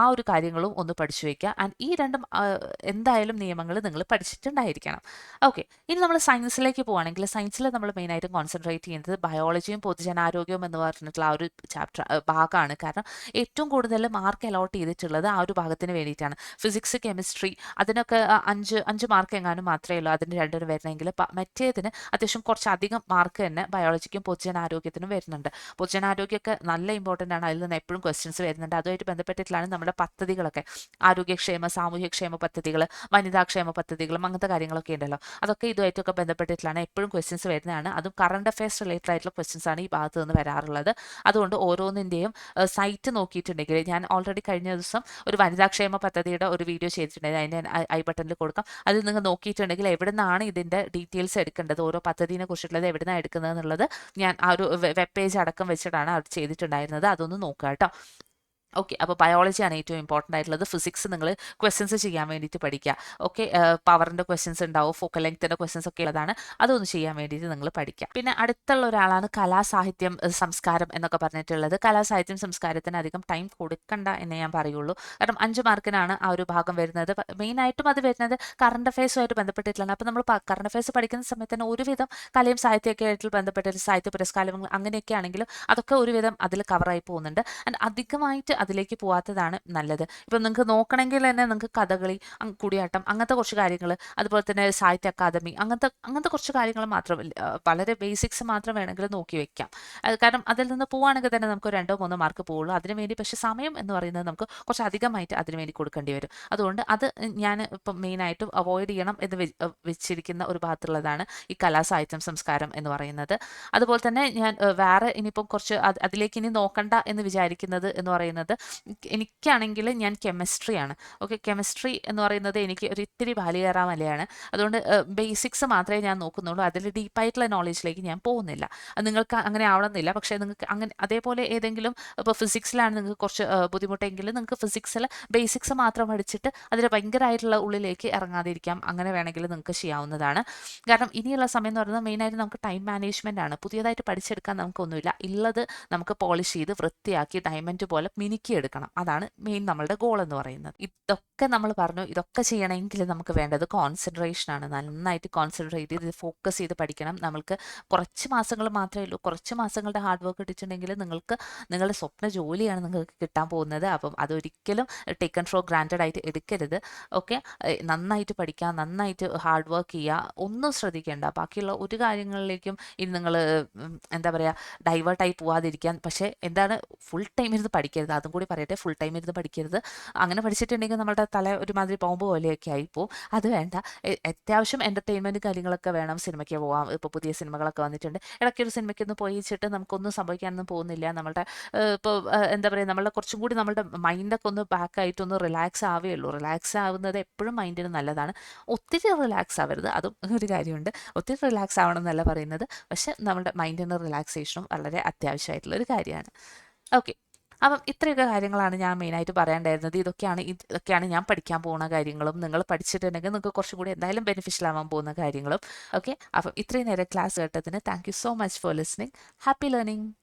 ആ ഒരു കാര്യങ്ങളും ഒന്ന് പഠിച്ചു വയ്ക്കുക ആൻഡ് ഈ രണ്ടും ആ, എന്തായാലും നിയമങ്ങൾ നിങ്ങൾ പഠിച്ചിട്ടുണ്ടായിരിക്കണം. ഓക്കെ ഇനി നമ്മൾ സയൻസിലേക്ക് പോവുകയാണെങ്കിൽ സയൻസിൽ നമ്മൾ മെയിനായിട്ട് കോൺസെൻട്രേറ്റ് ചെയ്യുന്നത് ബയോളജിയും പൊതുജനാരോഗ്യവും എന്ന് പറഞ്ഞിട്ടുള്ള ആ ഒരു ചാപ്റ്റർ ഭാഗമാണ്. കാരണം ഏറ്റവും കൂടുതൽ മാർക്ക് അലോട്ട് ചെയ്തിട്ടുള്ളത് ആ ഒരു ഭാഗത്തിന് വേണ്ടിയിട്ടാണ്. ഫിസിക്സ് കെമിസ്ട്രി അതിനൊക്കെ അഞ്ച് അഞ്ച് മാർക്ക് എങ്ങാനും മാത്രമേ ഉള്ളൂ. അതിന് രണ്ടിനും വരണമെങ്കിൽ മറ്റേതിന് അത്യാവശ്യം കുറച്ചധികം മാർക്ക് തന്നെ ബയോളജിക്കും പൊതുജനാരോഗ്യത്തിനും വരുന്നുണ്ട്. പൊതുജനാരോഗ്യമൊക്കെ നല്ല ഇമ്പോർട്ടന്റ് ആണ്. അതിൽ നിന്ന് എപ്പോഴും ക്വസ്റ്റ്യൻസ് വരുന്നുണ്ട്. അതുമായിട്ട് ബന്ധപ്പെട്ടിട്ടുള്ളതാണ് നമ്മുടെ പദ്ധതികളൊക്കെ. ആരോഗ്യക്ഷേമ സാമൂഹ്യ ആരോഗ്യക്ഷേമ പദ്ധതികൾ വനിതാക്ഷേമ പദ്ധതികളും അങ്ങനത്തെ കാര്യങ്ങളൊക്കെ ഉണ്ടല്ലോ. അതൊക്കെ ഇതുമായിട്ടൊക്കെ ബന്ധപ്പെട്ടിട്ടാണ് എപ്പോഴും ക്വസ്റ്റ്യൻസ് വരുന്നതാണ്. അതും കറണ്ട് അഫയേഴ്സ് റിലേറ്റഡ് ആയിട്ടുള്ള ക്വസ്റ്റ്യൻസ് ആണ് ഈ ഭാഗത്ത് നിന്ന് വരാറുള്ളത്. അതുകൊണ്ട് ഓരോന്നിന്റെയും സൈറ്റ് നോക്കിയിട്ടുണ്ടെങ്കിൽ ഞാൻ ഓൾറെഡി കഴിഞ്ഞ ദിവസം ഒരു വനിതാക്ഷേമ പദ്ധതിയുടെ ഒരു വീഡിയോ ചെയ്തിട്ടുണ്ടായിരുന്നു. അതിന്റെ ഐ ബട്ടണിൽ കൊടുക്കാം. അത് നിങ്ങൾ നോക്കിയിട്ടുണ്ടെങ്കിൽ എവിടെ നിന്നാണ് ഇതിന്റെ ഡീറ്റെയിൽസ് എടുക്കേണ്ടത്? ഓരോ പദ്ധതിനെ കുറിച്ചിട്ടുള്ളത് എവിടെ നിന്നാണ് എടുക്കുന്നത് എന്നുള്ളത് ഞാൻ ആ ഒരു വെബ് പേജ് അടക്കം വെച്ചിട്ടാണ് അത് ചെയ്തിട്ടുണ്ടായിരുന്നത്. അതൊന്ന് നോക്കുക കേട്ടോ ഓക്കെ അപ്പോൾ ബയോളജിയാണ് ഏറ്റവും ഇമ്പോർട്ടന്റ് ആയിട്ടുള്ളത്. ഫിസിക്സ് നിങ്ങൾ ക്വസ്റ്റ്യൻസ് ചെയ്യാൻ വേണ്ടിയിട്ട് പഠിക്കുക ഓക്കെ പവറിന്റെ ക്വസ്റ്റ്യൻസ് ഉണ്ടാവും ഫോക്കൽ ലെങ്ത്തിന്റെ ക്വസ്റ്റ്യൻസ് ഒക്കെ ഉള്ളതാണ്. അതൊന്ന് ചെയ്യാൻ വേണ്ടിയിട്ട് നിങ്ങൾ പഠിക്കുക പിന്നെ അടുത്തുള്ള ഒരാളാണ് കലാസാഹിത്യം സംസ്കാരം എന്നൊക്കെ പറഞ്ഞിട്ടുള്ളത്. കലാസാഹിത്യം സംസ്കാരത്തിന് അധികം ടൈം കൊടുക്കണ്ട എന്നേ ഞാൻ പറയുള്ളൂ. കാരണം അഞ്ച് മാർക്കിനാണ് ആ ഒരു ഭാഗം വരുന്നത്. മെയിനായിട്ടും അത് വരുന്നത് കറണ്ട് അഫയേഴ്സുമായിട്ട് ബന്ധപ്പെട്ടിട്ടുള്ളതാണ്. അപ്പോൾ നമ്മൾ കറണ്ട് അഫയേഴ്സ് പഠിക്കുന്ന സമയത്ത് തന്നെ ഒരുവിധം കലയും സാഹിത്യമൊക്കെ ആയിട്ട് ബന്ധപ്പെട്ട് സാഹിത്യ പുരസ്കാരങ്ങൾ അങ്ങനെയൊക്കെ ആണെങ്കിലും അതൊക്കെ ഒരുവിധം അതിൽ കവറായി പോകുന്നുണ്ട്. ആൻഡ് അധികമായിട്ട് അതിലേക്ക് പോകാത്തതാണ് നല്ലത്. ഇപ്പം നിങ്ങൾക്ക് നോക്കണമെങ്കിൽ തന്നെ നിങ്ങൾക്ക് കഥകളി കൂടിയാട്ടം അങ്ങനത്തെ കുറച്ച് കാര്യങ്ങൾ അതുപോലെ തന്നെ സാഹിത്യ അക്കാദമി അങ്ങനത്തെ അങ്ങനത്തെ കുറച്ച് കാര്യങ്ങൾ മാത്രം വളരെ ബേസിക്സ് മാത്രം വേണമെങ്കിൽ നോക്കി വെക്കാം. കാരണം അതിൽ നിന്ന് പോവുകയാണെങ്കിൽ തന്നെ നമുക്ക് രണ്ടോ മൂന്നോ മാർക്ക് പോവുള്ളൂ. അതിന് വേണ്ടി പക്ഷേ സമയം എന്ന് പറയുന്നത് നമുക്ക് കുറച്ച് അധികമായിട്ട് അതിന് വേണ്ടി കൊടുക്കേണ്ടി വരും. അതുകൊണ്ട് അത് ഞാൻ ഇപ്പം മെയിനായിട്ടും അവോയ്ഡ് ചെയ്യണം എന്ന് വെച്ചിരിക്കുന്ന ഒരു ഭാഗത്തുള്ളതാണ് ഈ കലാസാഹിത്യം സംസ്കാരം എന്ന് പറയുന്നത്. അതുപോലെ തന്നെ ഞാൻ വേറെ ഇനിയിപ്പം കുറച്ച് അതിലേക്ക് ഇനി നോക്കണ്ട എന്ന് വിചാരിക്കുന്നത് എന്ന് പറയുന്നത് എനിക്ക് എനിക്കാണെങ്കിൽ ഞാൻ കെമിസ്ട്രിയാണ് ഓക്കെ കെമിസ്ട്രി എന്ന് പറയുന്നത് എനിക്ക് ഒരു ഇത്തിരി ബാലികേറാമലയാണ് അതുകൊണ്ട് ബേസിക്സ് മാത്രമേ ഞാൻ നോക്കുന്നുള്ളൂ. അതിൽ ഡീപ്പായിട്ടുള്ള നോളേജിലേക്ക് ഞാൻ പോകുന്നില്ല. നിങ്ങൾക്ക് അങ്ങനെ ആവണമെന്നില്ല. പക്ഷേ നിങ്ങൾക്ക് അങ്ങനെ അതേപോലെ ഏതെങ്കിലും ഇപ്പോൾ ഫിസിക്സിലാണ് നിങ്ങൾക്ക് കുറച്ച് ബുദ്ധിമുട്ടെങ്കിൽ നിങ്ങൾക്ക് ഫിസിക്സിൽ ബേസിക്സ് മാത്രം പഠിച്ചിട്ട് അതിൽ ഭയങ്കരമായിട്ടുള്ള ഉള്ളിലേക്ക് ഇറങ്ങാതിരിക്കാം. അങ്ങനെ വേണമെങ്കിൽ നിങ്ങൾക്ക് ചെയ്യാവുന്നതാണ്. കാരണം ഇനിയുള്ള സമയം എന്ന് പറയുന്നത് മെയിനായിട്ട് നമുക്ക് ടൈം മാനേജ്മെന്റ് ആണ്. പുതിയതായിട്ട് പഠിച്ചെടുക്കാൻ നമുക്കൊന്നുമില്ല. ഉള്ളത് നമുക്ക് പോളിഷ് ചെയ്ത് വൃത്തിയാക്കി ഡയമണ്ട് പോലെ മിനുക്കിയെടുക്കണം അതാണ് മെയിൻ നമ്മളുടെ ഗോൾ എന്ന് പറയുന്നത്. ഇതൊക്കെ നമ്മൾ പറഞ്ഞു ഇതൊക്കെ ചെയ്യണമെങ്കിൽ നമുക്ക് വേണ്ടത് കോൺസെൻട്രേഷൻ ആണ്. നന്നായിട്ട് കോൺസെൻട്രേറ്റ് ചെയ്ത് ഫോക്കസ് ചെയ്ത് പഠിക്കണം. നമ്മൾക്ക് കുറച്ച് മാസങ്ങൾ മാത്രമേ ഉള്ളൂ. കുറച്ച് മാസങ്ങളുടെ ഹാർഡ് വർക്ക് ഇട്ടിട്ടുണ്ടെങ്കിൽ നിങ്ങൾക്ക് നിങ്ങളുടെ സ്വപ്ന ജോലിയാണ് നിങ്ങൾക്ക് കിട്ടാൻ പോകുന്നത്. അപ്പം അതൊരിക്കലും ടേക്കൺ ഫോർ ഗ്രാന്റഡ് ആയിട്ട് എടുക്കരുത്. ഓക്കെ നന്നായിട്ട് പഠിക്കുക നന്നായിട്ട് ഹാർഡ് വർക്ക് ചെയ്യുക ഒന്നും ശ്രദ്ധിക്കേണ്ട. ബാക്കിയുള്ള ഒരു കാര്യങ്ങളിലേക്കും ഇനി നിങ്ങൾ എന്താ പറയുക ഡൈവേർട്ടായി പോവാതിരിക്കാൻ. പക്ഷേ എന്താണ് ഫുൾ ടൈം ഇരുന്ന് പഠിക്കരുത്. അതും കൂടി പറയട്ടെ ഫുൾ ടൈം ഇരുന്ന് പഠിക്കരുത്. അങ്ങനെ പഠിച്ചിട്ടുണ്ടെങ്കിൽ നമ്മുടെ തല ഒരുമാതിരി പോകുമ്പോൾ പോലെയൊക്കെ ആയിപ്പോൾ അത് വേണ്ട. അത്യാവശ്യം എന്റർടൈൻമെന്റ് കാര്യങ്ങളൊക്കെ വേണം. സിനിമയ്ക്ക് പോകാം ഇപ്പോൾ പുതിയ സിനിമകളൊക്കെ വന്നിട്ടുണ്ട്. ഇടയ്ക്കൊരു സിനിമയ്ക്ക് ഒന്ന് പോയി വെച്ചിട്ട് നമുക്കൊന്നും സംഭവിക്കാനൊന്നും പോകുന്നില്ല. നമ്മുടെ ഇപ്പോൾ എന്താ പറയുക നമ്മളുടെ കുറച്ചും കൂടി നമ്മളുടെ മൈൻഡൊക്കെ ഒന്ന് ബാക്ക് ആയിട്ടൊന്ന് റിലാക്സ് ആവേ ഉള്ളൂ റിലാക്സ് ആവുന്നത് എപ്പോഴും മൈൻഡിന് നല്ലതാണ്. ഒത്തിരി റിലാക്സ് ആവരുത്. അതും ഒരു കാര്യമുണ്ട്. ഒത്തിരി റിലാക്സ് ആവണം എന്നല്ല പറയുന്നത്. പക്ഷെ നമ്മുടെ മൈൻഡിന് റിലാക്സേഷനും വളരെ അത്യാവശ്യമായിട്ടുള്ള ഒരു കാര്യമാണ്. ഓക്കെ അപ്പം ഇത്രയൊക്കെ കാര്യങ്ങളാണ് ഞാൻ മെയിനായിട്ട് പറയേണ്ടായിരുന്നത്. ഇതൊക്കെയാണ് ഇതൊക്കെയാണ് ഞാൻ പഠിക്കാൻ പോകുന്ന കാര്യങ്ങളും നിങ്ങൾ പഠിച്ചിട്ടുണ്ടെങ്കിൽ നിങ്ങൾക്ക് കുറച്ചും കൂടി എന്തായാലും ബെനിഫിഷ്യൽ ആവാൻ പോകുന്ന കാര്യങ്ങളും. ഓക്കെ അപ്പം ഇത്രയും നേരം ക്ലാസ് കേട്ടതിന് thank you so much for listening happy learning